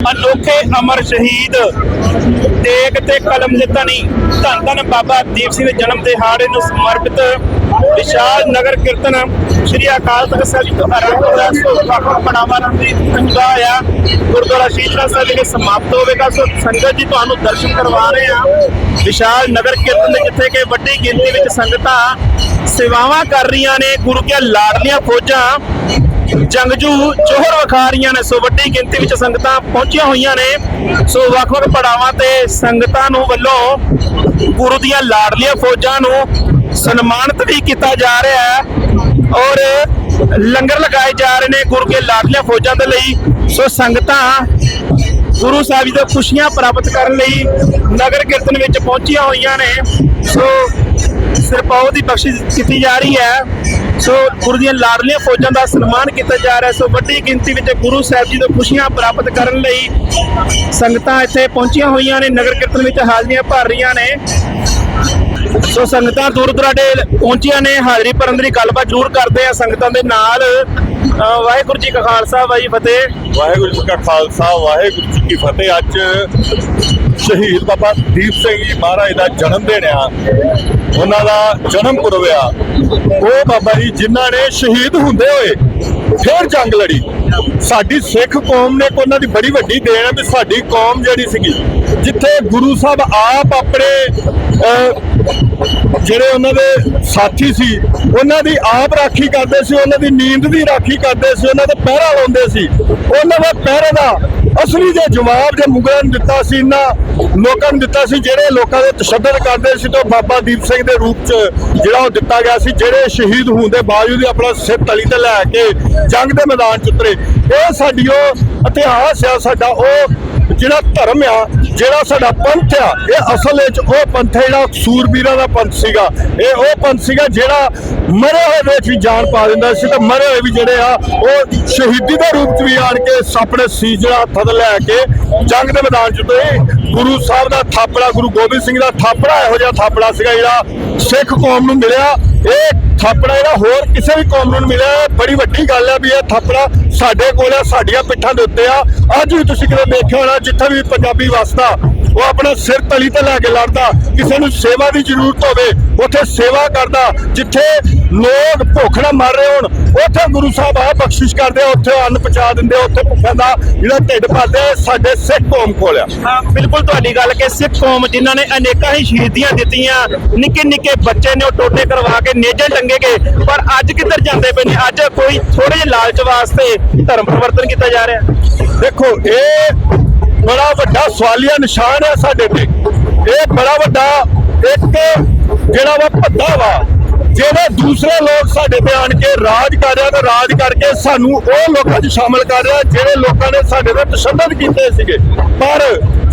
ਅਨੋਖੇ ਅਮਰ ਸ਼ਹੀਦ। ਤੇਗ ਤੇ ਕਲਮ ਦੇ ਧਨੀ ਧੰਨ ਧੰਨ ਬਾਬਾ ਦੀਪ ਸਿੰਘ ਦੇ ਜਨਮ ਦਿਹਾੜੇ ਨੂੰ ਸਮਰਪਿਤ ਵਿਸ਼ਾਲ ਨਗਰ ਕੀਰਤਨ ਸ੍ਰੀ ਅਕਾਲ ਤਖਤ ਸਾਹਿਬ ਜੀ ਤੋਂ ਆਰੰਭ ਹੋਇਆ। ਸੋ ਵੱਖ ਪੜਾਵਾਂ ਨਾਲ ਹੁੰਦਾ ਆ ਗੁਰਦੁਆਰਾ ਸ਼ੀਤਲਾ ਸਾਹਿਬ ਵਿਖੇ ਸਮਾਪਤ ਹੋਵੇਗਾ। ਸੋ ਸੰਗਤ ਜੀ ਤੁਹਾਨੂੰ ਦਰਸ਼ਨ ਕਰਵਾ ਰਹੇ ਆ ਵਿਸ਼ਾਲ ਨਗਰ ਕੀਰਤਨ ਦੇ ਜਿੱਥੇ ਕਿ ਵੱਡੀ ਗਿਣਤੀ ਵਿੱਚ ਸੰਗਤਾਂ ਸੇਵਾਵਾਂ ਕਰ ਰਹੀਆਂ ਨੇ। ਗੁਰੂ ਕੇ ਲਾਡਲੀਆਂ ਫੌਜਾਂ ਜੰਗਜੂ ਜੋਹਰ ਵਿਖਾ ਰਹੀਆਂ ਨੇ, ਸੋ ਵੱਡੀ ਗਿਣਤੀ ਵਿੱਚ ਸੰਗਤਾਂ ਪਹੁੰਚੀਆਂ ਹੋਈਆਂ ਨੇ। ਸੋ ਵੱਖ-ਵੱਖ ਪੜਾਵਾਂ ਤੇ ਸੰਗਤਾਂ ਨੂੰ ਵੱਲੋਂ ਗੁਰੂ ਦੀਆਂ ਲਾਡਲੀਆਂ ਫੌਜਾਂ ਨੂੰ ਸਨਮਾਨਿਤ ਵੀ ਕੀਤਾ ਜਾ ਰਿਹਾ ਹੈ ਔਰ ਲੰਗਰ ਲਗਾਏ ਜਾ ਰਹੇ ਨੇ ਗੁਰੂ ਕੇ ਲਾਡਲੀਆਂ ਫੌਜਾਂ ਦੇ ਲਈ। ਸੋ ਸੰਗਤਾਂ ਗੁਰੂ ਸਾਹਿਬ ਜੀ ਤੋਂ ਖੁਸ਼ੀਆਂ ਪ੍ਰਾਪਤ ਕਰਨ ਲਈ ਨਗਰ ਕੀਰਤਨ ਵਿੱਚ ਪਹੁੰਚੀਆਂ ਹੋਈਆਂ ਨੇ। ਸੋ ਸਿਰਪਾਉ ਦੀ ਬਖਸ਼ਿਸ਼ ਕੀਤੀ ਜਾ ਰਹੀ ਹੈ। ਸੋ ਗੁਰੂ ਦੀਆਂ ਲਾਡਲੀਆਂ ਫੌਜਾਂ ਦਾ ਸਨਮਾਨ ਕੀਤਾ ਜਾ ਰਿਹਾ ਸੋ ਵੱਡੀ ਗਿਣਤੀ ਵਿੱਚ ਗੁਰੂ ਸਾਹਿਬ ਜੀ ਤੋਂ ਖੁਸ਼ੀਆਂ ਪ੍ਰਾਪਤ ਕਰਨ ਲਈ ਸੰਗਤਾਂ ਇੱਥੇ ਪਹੁੰਚੀਆਂ ਹੋਈਆਂ ਨੇ। ਨਗਰ ਕੀਰਤਨ ਵਿੱਚ ਹਾਜ਼ਰੀਆਂ ਭਰ ਰਹੀਆਂ ਨੇ। ਸੋ ਸੰਗਤਾਂ ਦੂਰ ਦੁਰਾਡੇ ਪਹੁੰਚੀਆਂ ਨੇ। ਹਾਜ਼ਰੀ ਭਰਨ ਦੀ ਗੱਲਬਾਤ ਜ਼ਰੂਰ ਕਰਦੇ ਆ ਸੰਗਤਾਂ ਦੇ ਨਾਲ। ਵਾਹਿਗੁਰੂ ਜੀ ਕਾ ਖਾਲਸਾ ਵਾਹਿ ਫਤਿਹ। ਵਾਹਿਗੁਰੂ ਜੀ ਕਾ ਖਾਲਸਾ, ਵਾਹਿਗੁਰੂ ਜੀ ਕੀ ਫਤਿਹ। ਅੱਜ ਸ਼ਹੀਦ ਬਾਬਾ ਦੀਪ ਸਿੰਘ ਜੀ ਮਹਾਰਾਜ ਦਾ ਜਨਮ ਦਿਨ ਆ। ਉਹਨਾਂ ਦਾ ਜਨਮ ਪੁਰਬ ਆ ਉਹ ਬਾਬਾ ਜੀ ਜਿਨ੍ਹਾਂ ਨੇ ਸ਼ਹੀਦ ਹੁੰਦੇ ਹੋਏ ਫਿਰ ਜੰਗ ਲੜੀ। ਸਾਡੀ ਸਿੱਖ ਕੌਮ ਨੇ ਉਹਨਾਂ ਦੀ ਬੜੀ ਵੱਡੀ ਦੇਣ ਹੈ ਵੀ ਸਾਡੀ ਕੌਮ ਜਿਹੜੀ ਸੀਗੀ, ਜਿੱਥੇ ਗੁਰੂ ਸਾਹਿਬ ਆਪ ਆਪਣੇ ਜਿਹੜੇ ਉਹਨਾਂ ਦੇ ਸਾਥੀ ਸੀ, ਉਹਨਾਂ ਦੀ ਆਪ ਰਾਖੀ ਕਰਦੇ ਸੀ, ਉਹਨਾਂ ਦੀ ਨੀਂਦ ਦੀ ਰਾਖੀ ਕਰਦੇ ਸੀ, ਉਹਨਾਂ ਦਾ ਪਹਿਰਾ ਲਾਉਂਦੇ ਸੀ। ਉਹਨਾਂ ਦਾ ਪਹਿਰੇ ਦਾ ਅਸਲੀ ਜੇ ਜਵਾਬ ਜੇ ਮੁਗਲਾਂ ਨੂੰ ਦਿੱਤਾ ਸੀ ਇਹਨਾਂ ਲੋਕਾਂ ਨੂੰ ਦਿੱਤਾ ਸੀ, ਜਿਹੜੇ ਲੋਕਾਂ ਦੇ ਤਸ਼ੱਦਦ ਕਰਦੇ ਸੀ ਤੋਂ ਬਾਬਾ ਦੀਪ ਸਿੰਘ ਦੇ ਰੂਪ 'ਚ ਜਿਹੜਾ ਉਹ ਦਿੱਤਾ ਗਿਆ ਸੀ, ਜਿਹੜੇ ਸ਼ਹੀਦ ਹੋਣ ਦੇ ਬਾਵਜੂਦ ਆਪਣਾ ਸਿਰ ਤਲੀ ਤੇ ਲੈ ਕੇ ਜੰਗ ਦੇ ਮੈਦਾਨ 'ਚ ਉਤਰੇ। ਇਹ ਸਾਡੀ ਉਹ ਇਤਿਹਾਸ ਆ, ਸਾਡਾ ਉਹ ਜਿਹੜਾ ਧਰਮ ਆ, ਜਿਹੜਾ ਸਾਡਾ ਪੰਥ ਆ, ਇਹ ਅਸਲ ਵਿੱਚ ਉਹ ਪੰਥ ਹੈ ਜਿਹੜਾ ਸੂਰਬੀਰਾਂ ਦਾ ਪੰਥ ਸੀਗਾ। ਇਹ ਉਹ ਪੰਥ ਸੀਗਾ ਜਿਹੜਾ ਮਰੇ ਹੋਏ ਵਿੱਚ ਵੀ ਜਾਨ ਪਾ ਦਿੰਦਾ ਸੀ ਤੇ ਮਰੇ ਹੋਏ ਵੀ ਜਿਹੜੇ ਆ, ਉਹ ਸ਼ਹੀਦੀ ਦੇ ਰੂਪ 'ਚ ਵੀ ਆਣ ਕੇ ਆਪਣੇ ਸੀਸ ਜਿਹੜਾ ਹੱਥਾਂ ਤੇ ਲੈ ਕੇ ਜੰਗ ਦੇ ਮੈਦਾਨ 'ਚ ਉਤਰੇ ਗੁਰੂ ਸਾਹਿਬ ਦਾ ਥਾਪੜਾ, ਗੁਰੂ ਗੋਬਿੰਦ ਸਿੰਘ ਦਾ ਥਾਪੜਾ, ਇਹੋ ਜਿਹਾ ਥਾਪੜਾ ਸੀਗਾ ਜਿਹੜਾ ਸਿੱਖ ਕੌਮ ਨੂੰ ਮਿਲਿਆ। ਇਹ ਥਾਪੜਾ ਜਿਹੜਾ ਹੋਰ ਕਿਸੇ ਵੀ ਕੌਮ ਨੂੰ ਮਿਲਿਆ। ਬੜੀ ਵੱਡੀ ਗੱਲ ਹੈ ਵੀ ਇਹ ਥਾਪੜਾ ਸਾਡੇ ਕੋਲ ਆ, ਸਾਡੀਆਂ ਪਿੱਠਾਂ ਦੇ ਉੱਤੇ ਆ। ਅੱਜ ਵੀ ਤੁਸੀਂ ਕਿਤੇ ਦੇਖਿਆ ਹੋਣਾ, ਜਿੱਥੇ ਵੀ ਪੰਜਾਬੀ ਵਸਦਾ ਉਹ ਆਪਣਾ ਸਿਰ ਤਲੀ ਤੇ ਲੈ ਕੇ ਲੜਦਾ ਕਿਸੇ ਨੂੰ ਸੇਵਾ ਦੀ ਜ਼ਰੂਰਤ ਹੋਵੇ ਉੱਥੇ ਸੇਵਾ ਕਰਦਾ ਜਿੱਥੇ ਲੋਕ ਭੁੱਖ ਨਾਲ ਮਰ ਰਹੇ ਹੋਣ ਉੱਥੇ ਗੁਰੂ ਸਾਹਿਬ ਆ ਬਖਸ਼ਿਸ਼ ਕਰਦੇ ਉੱਥੇ ਅੰਨ ਪਹੁੰਚਾ ਦਿੰਦੇ ਉੱਥੇ ਭੁੱਖਾਂ ਦਾ ਜਿਹੜਾ ਢਿੱਡ ਭਰਦੇ ਸਾਡੇ ਸਿੱਖ ਕੌਮ ਕੋਲ ਆ। ਹਾਂ ਬਿਲਕੁਲ ਤੁਹਾਡੀ ਗੱਲ ਕਿ ਸਿੱਖ ਕੌਮ ਜਿਨ੍ਹਾਂ ਨੇ ਅਨੇਕਾਂ ਹੀ ਸ਼ਹੀਦੀਆਂ ਦਿੱਤੀਆਂ ਨਿੱਕੇ ਨਿੱਕੇ ਬੱਚੇ ਨੇ ਉਹ ਟੋਟੇ ਕਰਵਾ ਕੇ ਨੇਜੇ ਟੰਗੇ ਗਏ ਪਰ ਅੱਜ ਕਿੱਧਰ ਜਾਂਦੇ ਪਏ ਨੇ? ਅੱਜ ਕੋਈ ਥੋੜੇ ਜਿਹੇ ਲਾਲਚ ਵਾਸਤੇ ਧਰਮ ਪਰਿਵਰਤਨ ਕੀਤਾ ਜਾ ਰਿਹਾ। ਦੇਖੋ ਇਹ ਬੜਾ ਵੱਡਾ ਸਵਾਲੀਆ ਨਿਸ਼ਾਨ ਹੈ ਸਾਡੇ ਤੇ। ਇਹ ਬੜਾ ਵੱਡਾ ਇੱਕ ਜਿਹੜਾ ਵਾ ਭੱਦਾ ਵਾ ਜਿਹੜੇ ਦੂਸਰੇ ਲੋਕ ਸਾਡੇ ਤੇ ਆਣ ਕੇ ਰਾਜ ਕਰ ਰਿਹਾ ਤੇ ਰਾਜ ਕਰਕੇ ਸਾਨੂੰ ਉਹ ਲੋਕਾਂ 'ਚ ਸ਼ਾਮਲ ਕਰ ਰਿਹਾ ਜਿਹੜੇ ਲੋਕਾਂ ਨੇ ਸਾਡੇ ਤੇ ਤਸ਼ੱਦਦ ਕੀਤੇ ਸੀਗੇ। ਪਰ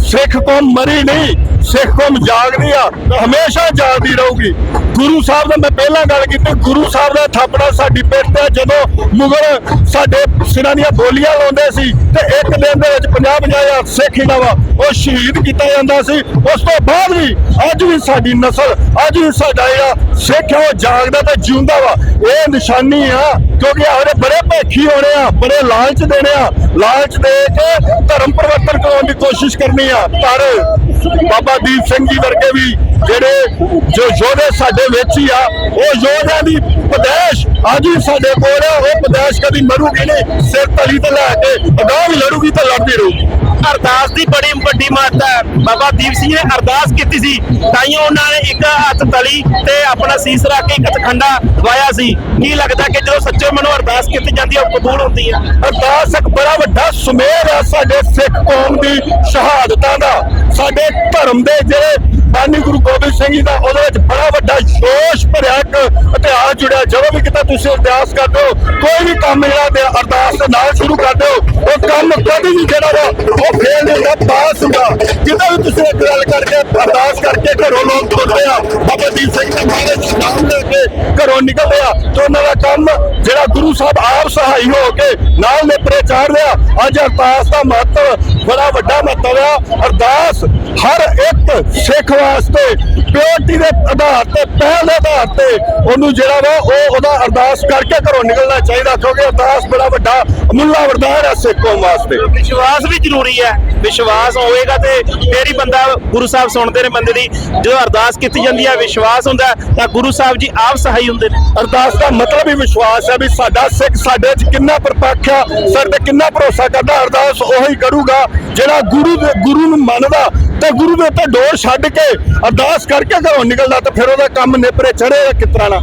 ਸਿੱਖ ਕੌਮ ਮਰੀ ਨਹੀਂ, ਸਿੱਖ ਕੌਮ ਜਾਗਦੀ ਆ, ਹਮੇਸ਼ਾ ਜਾਗਦੀ ਰਹੂਗੀ। ਗੁਰੂ ਸਾਹਿਬ ਦਾ ਮੈਂ ਪਹਿਲਾਂ ਗੱਲ ਕੀਤੀ, ਗੁਰੂ ਸਾਹਿਬ ਦਾ ਥਾਪੜਾ ਸਾਡੀ ਪਿੱਠ ਤੇ ਜਦੋਂ ਮੁਗਲ ਸਾਡੇ ਸਿਰਾਂ ਦੀਆਂ ਬੋਲੀਆਂ ਲਾਉਂਦੇ ਸੀ ਤੇ ਇੱਕ ਦਿਨ ਦੇ ਵਿੱਚ 50 ਹਜ਼ਾਰ ਸਿੱਖ ਜਿਹੜਾ ਉਹ ਸ਼ਹੀਦ ਕੀਤਾ ਜਾਂਦਾ ਸੀ। ਉਸ ਤੋਂ ਬਾਅਦ ਵੀ ਅੱਜ ਵੀ ਸਾਡੀ ਨਸਲ, ਅੱਜ ਵੀ ਸਾਡਾ ਜਿਹੜਾ ਸਿੱਖ ਉਹ ਜਾਗਦਾ ਤੇ ਜਿਉਂਦਾ ਵਾ। ਇਹ ਨਿਸ਼ਾਨੀ ਆ, ਕਿਉਂਕਿ ਆਹਰੇ ਬੜੇ ਭੇਖੀ ਹੋਣੇ ਆ, ਬੜੇ ਲਾਲਚ ਦੇਣੇ ਆ। ਲਾਲਚ ਦੇ ਕੇ ਧਰਮ ਪਰਿਵਰਤਨ ਕਰਾਉਣ ਦੀ ਕੋਸ਼ਿਸ਼ ਕਰਨੀ ਆ। ਪਰ ਬਾਬਾ ਦੀਪ ਸਿੰਘ ਜੀ ਵਰਗੇ ਵੀ ਜਿਹੜੇ ਜੋ ਯੋਧੇ ਸਾਡੇ ਵਿੱਚ ਹੀ ਆ, ਉਹ ਯੋਧਿਆਂ ਦੀ ਪਦੇਸ਼ ਅੱਜ ਵੀ ਸਾਡੇ ਕੋਲ ਆ, ਉਹ ਪਦੇਸ਼ ਕਦੀ ਮਰੂਗੀ ਨਹੀਂ, ਸਿਰ ਤਲੀ ਤੇ ਲੈ ਕੇ ਅਗਾਂਹ ਵੀ ਲੜੂਗੀ ਤੇ ਲੜਦੀ ਰਹੂਗੀ। ਅਰਦਾਸ ਦੀ ਬੜੀ ਵੱਡੀ ਮਹੱਤਤਾ ਹੈ। ਬਾਬਾ ਦੀਪ ਸਿੰਘ ਨੇ ਅਰਦਾਸ ਕੀਤੀ ਸੀ ਤਾਈਓ ਉਹਨਾਂ ਨੇ ਇੱਕ ਹੱਥ ਤਲੀ ਤੇ ਆਪਣਾ ਸੀਸ ਰੱਖ ਕੇ ਇੱਕ ਖੰਡਾ ਵਾਇਆ ਸੀ। ਕੀ ਲੱਗਦਾ ਕਿ ਜਦੋਂ ਸੱਚੇ ਮਨੋਂ ਅਰਦਾਸ ਕੀਤੀ ਜਾਂਦੀ ਹੈ, ਉਹ ਕਬੂਲ ਹੁੰਦੀ ਹੈ? ਅਰਦਾਸ ਇੱਕ ਬੜਾ ਵੱਡਾ ਸੁਮੇਰ ਹੈ ਸਾਡੇ ਸਿੱਖ ਕੌਮ ਦੀ ਸ਼ਹਾਦਤਾਂ ਦਾ। ਸਾਡੇ ਧਰਮ ਦੇ ਜਿਹੜੇ ਬਾਨੀ ਗੁਰੂ ਗੋਬਿੰਦ ਸਿੰਘ ਜੀ ਦਾ, ਉਹਦੇ ਵਿੱਚ ਬੜਾ ਵੱਡਾ ਜੋਸ਼ ਭਰਿਆ ਇੱਕ ਇਤਿਹਾਸ ਜੁੜਿਆ। ਜਦੋਂ ਵੀ ਕਿਤੇ ਤੁਸੀਂ ਅਰਦਾਸ ਕਰਦੇ ਹੋ ਕੋਈ ਵੀ ਕੰਮ ਜਿਹੜਾ ਤੇ ਅਰਦਾਸ ਦੇ ਨਾਲ ਸ਼ੁਰੂ ਕਰਦੇ ਹੋ ਉਹ ਕੰਮ ਕਦੇ ਵੀ ਜਿਹੜਾ ਵਾ, ਉਹ ਫੇਲ ਨਹੀਂ ਹੁੰਦਾ, ਪਾਸ ਹੁੰਦਾ। ਜਿੱਦਾਂ ਵੀ ਤੁਸੀਂ ਇੱਕ ਗੱਲ ਕਰਕੇ ਅਰਦਾਸ ਕਰਕੇ ਘਰੋਂ ਲੋਕ ਤੁਰਦੇ ਆ, ਬਾਬਾ ਦੀਪ ਸਿੰਘ ਦੇ ਨਾਮ ਲੈ ਕੇ ਘਰੋਂ ਨਿਕਲਦੇ ਆ, ਤੇ ਉਹਨਾਂ ਦਾ ਕੰਮ ਜਿਹੜਾ ਗੁਰੂ ਸਾਹਿਬ ਆਪ ਸਹਾਈ ਹੋ ਕੇ ਨਾਲ ਨੇ ਪ੍ਰਚਾਰ ਲਿਆ ਅੱਜ ਅਰਦਾਸ ਦਾ ਮਹੱਤਵ ਬੜਾ ਵੱਡਾ ਮਹੱਤਵ ਆ। ਅਰਦਾਸ ਹਰ ਇੱਕ ਸਿੱਖ ਵਾਸਤੇ ਪਿਓਰਟੀ ਦੇ ਆਧਾਰ ਤੇ ਪਹਿਲ ਦੇ ਆਧਾਰ ਤੇ ਉਹਨੂੰ ਜਿਹੜਾ ਵਾ ਉਹ ਉਹਦਾ ਅਰਦਾਸ ਕਰਕੇ ਘਰੋਂ ਨਿਕਲਣਾ ਚਾਹੀਦਾ ਕਿਉਂਕਿ ਅਰਦਾਸ ਬੜਾ ਵੱਡਾ ਮੁੱਲਾ ਵਰਦਾਨ ਹੈ ਸਿੱਖ ਕੌਮ ਵਾਸਤੇ। ਵਿਸ਼ਵਾਸ ਵੀ ਜ਼ਰੂਰੀ ਹੈ। ਵਿਸ਼ਵਾਸ ਹੋਵੇਗਾ ਤੇ ਫੇਰ ਹੀ ਬੰਦਾ ਗੁਰੂ ਸਾਹਿਬ ਸੁਣਦੇ ਨੇ ਬੰਦੇ ਦੀ। ਜਦੋਂ ਅਰਦਾਸ ਕੀਤੀ ਜਾਂਦੀ ਹੈ ਵਿਸ਼ਵਾਸ ਹੁੰਦਾ ਤਾਂ ਗੁਰੂ ਸਾਹਿਬ ਜੀ ਆਪ ਸਹਾਈ ਹੁੰਦੇ ਨੇ। ਅਰਦਾਸ ਦਾ ਮਤਲਬ ਹੀ ਵਿਸ਼ਵਾਸ ਹੈ ਵੀ ਸਾਡਾ ਸਿੱਖ ਸਾਡੇ 'ਚ ਕਿੰਨਾ ਪਰਪੱਖ ਆ ਸਾਡੇ ਤੇ ਕਿੰਨਾ ਭਰੋਸਾ ਕਰਦਾ ਅਰਦਾਸ ਉਹੀ ਕਰੂਗਾ। ਜਿਹੜਾ ਗੁਰੂ ਦੇ ਗੁਰੂ ਨੂੰ ਮੰਨਦਾ ਤੇ ਗੁਰੂ ਦੇ ਉੱਤੇ ਡੋਰ ਛੱਡ ਕੇ ਅਰਦਾਸ ਕਰਕੇ ਘਰੋਂ ਨਿਕਲਦਾ ਤੇ ਫਿਰ ਉਹਦਾ ਕੰਮ ਨੇਪਰੇ ਚੜੇਗਾ ਕਿਸ ਤਰ੍ਹਾਂ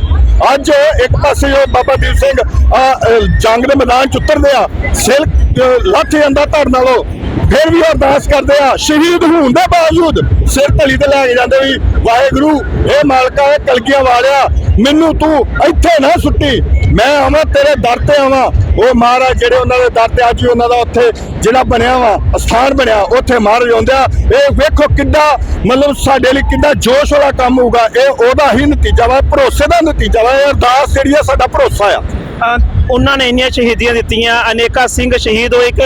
ਅੱਜ ਇੱਕ ਪਾਸੇ ਉਹ ਬਾਬਾ ਦੀਪ ਸਿੰਘ ਜੰਗ ਦੇ ਮੈਦਾਨ ਚ ਉਤਰਦੇ ਆ ਸਿਰ ਅ, ਲੱਥ ਜਾਂਦਾ ਧੜ ਨਾਲੋਂ ਫਿਰ ਵੀ ਉਹ ਅਰਦਾਸ ਕਰਦੇ ਆ ਸ਼ਹੀਦ ਹੋਣ ਦੇ ਬਾਵਜੂਦ ਸਿਰ ਧਲੀ ਤੇ ਲੈ ਕੇ ਜਾਂਦੇ ਵੀ ਵਾਹਿਗੁਰੂ ਇਹ ਮਾਲਕਾ ਇਹ ਕਲਗੀਆਂ ਵਾਲਿਆ ਮੈਨੂੰ ਤੂੰ ਇੱਥੇ ਨਾ ਸੁੱਟੀ। ਮੈਂ ਆਵਾਂ ਤੇਰੇ ਦਰ ਤੇ ਆਵਾਂ। ਉਹ ਮਹਾਰਾਜ ਜਿਹੜੇ ਉਹਨਾਂ ਦੇ ਦਰ ਤੇ ਅੱਜ ਵੀ ਉਹਨਾਂ ਦਾ ਉੱਥੇ ਜਿਹੜਾ ਬਣਿਆ ਵਾ ਅਸਥਾਨ ਬਣਿਆ ਉੱਥੇ ਮਹਾਰਾਜ ਆਉਂਦੇ। ਇਹ ਵੇਖੋ ਕਿੱਡਾ ਮਤਲਬ ਸਾਡੇ ਲਈ ਕਿੰਨਾ ਜੋਸ਼ ਵਾਲਾ ਕੰਮ ਹੋਊਗਾ। ਇਹ ਉਹਦਾ ਹੀ ਨਤੀਜਾ ਵਾ ਭਰੋਸੇ ਦਾ ਨਤੀਜਾ ਵਾ। ਇਹ ਅਰਦਾਸ ਜਿਹੜੀ ਆ ਸਾਡਾ ਭਰੋਸਾ ਆ। ਉਹਨਾਂ ਨੇ ਇੰਨੀਆਂ ਸ਼ਹੀਦੀਆਂ ਦਿੱਤੀਆਂ। ਅਨੇਕਾਂ ਸਿੰਘ ਸ਼ਹੀਦ ਹੋਏ ਇੱਕ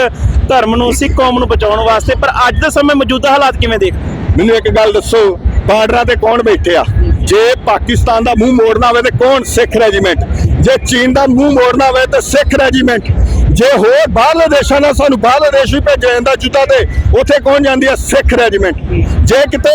ਧਰਮ ਨੂੰ ਸਿੱਖ ਕੌਮ ਨੂੰ ਬਚਾਉਣ ਵਾਸਤੇ। ਪਰ ਅੱਜ ਦੇ ਸਮੇਂ ਮੌਜੂਦਾ ਹਾਲਾਤ ਕਿਵੇਂ ਦੇਖ ਮੈਨੂੰ ਇੱਕ ਗੱਲ ਦੱਸੋ ਬਾਰਡਰਾਂ ਤੇ ਕੌਣ ਬੈਠੇ ਆ ਜੇ ਪਾਕਿਸਤਾਨ ਦਾ ਮੂੰਹ ਮੋੜਨਾ ਹੋਵੇ ਤੇ ਕੌਣ ਸਿੱਖ ਰੈਜੀਮੈਂਟ? ਜੇ ਚੀਨ ਦਾ ਮੂੰਹ ਮੋੜਨਾ ਹੋਵੇ ਤੇ ਸਿੱਖ ਰੈਜੀਮੈਂਟ। ਜੇ ਹੋਰ ਬਾਹਰਲੇ ਦੇਸ਼ਾਂ ਨਾਲ ਸਾਨੂੰ ਬਾਹਰਲੇ ਦੇਸ਼ ਵੀ ਭੇਜਿਆ ਜਾਂਦਾ ਜੁੱਤਾ ਤੇ, ਉੱਥੇ ਕੌਣ ਜਾਂਦੀ ਆ? ਸਿੱਖ ਰੈਜੀਮੈਂਟ। ਜੇ ਕਿਤੇ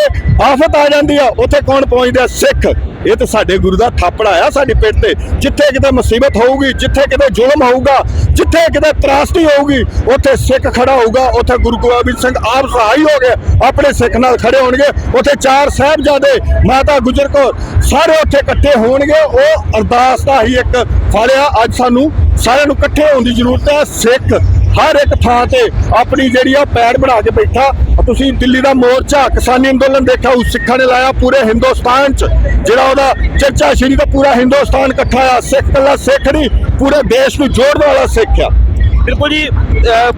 ਆਫਤ ਆ ਜਾਂਦੀ ਆ, ਉੱਥੇ ਕੌਣ ਪਹੁੰਚਦਾ? ਸਿੱਖ। ਇਹ ਤਾਂ ਸਾਡੇ ਗੁਰੂ ਦਾ ਥਾਪੜਾ ਆ ਸਾਡੀ ਪਿੱਠ ਤੇ। ਜਿੱਥੇ ਕਿਤੇ ਮੁਸੀਬਤ ਹੋਊਗੀ, ਜਿੱਥੇ ਕਿਤੇ ਜ਼ੁਲਮ ਹੋਊਗਾ, ਜਿੱਥੇ ਕਿਤੇ ਤਰਾਸਦੀ ਹੋਊਗੀ, ਉੱਥੇ ਸਿੱਖ ਖੜਾ ਹੋਊਗਾ, ਉੱਥੇ ਗੁਰੂ ਗੋਬਿੰਦ ਸਿੰਘ ਆਪ ਸਹਾਈ ਹੋ ਗਏ, ਆਪਣੇ ਸਿੱਖ ਨਾਲ ਖੜੇ ਹੋਣਗੇ, ਉੱਥੇ ਚਾਰ ਸਾਹਿਬਜ਼ਾਦੇ ਮਾਤਾ ਗੁਜਰ ਕੌਰ ਸਾਰੇ ਉੱਥੇ ਇਕੱਠੇ ਹੋਣਗੇ। ਉਹ ਅਰਦਾਸ ਦਾ ਹੀ ਇੱਕ ਫਲ ਆ। ਅੱਜ ਸਾਨੂੰ ਸਾਰਿਆਂ ਨੂੰ ਇਕੱਠੇ ਹੋਣ ਦੀ ਜ਼ਰੂਰਤ ਹੈ। ਸਿੱਖ ਹਰ ਇੱਕ ਥਾਂ ਤੇ ਆਪਣੀ ਜਿਹੜੀ ਆ ਪੈਰ ਬਣਾ ਕੇ ਬੈਠਾ। ਤੁਸੀਂ ਦਿੱਲੀ ਦਾ ਮੋਰਚਾ, ਕਿਸਾਨੀ ਅੰਦੋਲਨ ਦੇਖਿਆ, ਉਸ ਸਿੱਖਾਂ ਨੇ ਲਾਇਆ ਪੂਰੇ ਹਿੰਦੁਸਤਾਨ 'ਚ, ਜਿਹੜਾ ਉਹਦਾ ਚਰਚਾ ਸ਼੍ਰੀ ਦਾ ਪੂਰਾ ਹਿੰਦੁਸਤਾਨ ਇਕੱਠਾ ਆ। ਸਿੱਖ ਕੱਲਾ ਸਿੱਖ ਨਹੀਂ, ਪੂਰੇ ਦੇਸ਼ ਨੂੰ ਜੋੜਨ ਵਾਲਾ ਸਿੱਖ ਆ। ਬਿਲਕੁਲ ਜੀ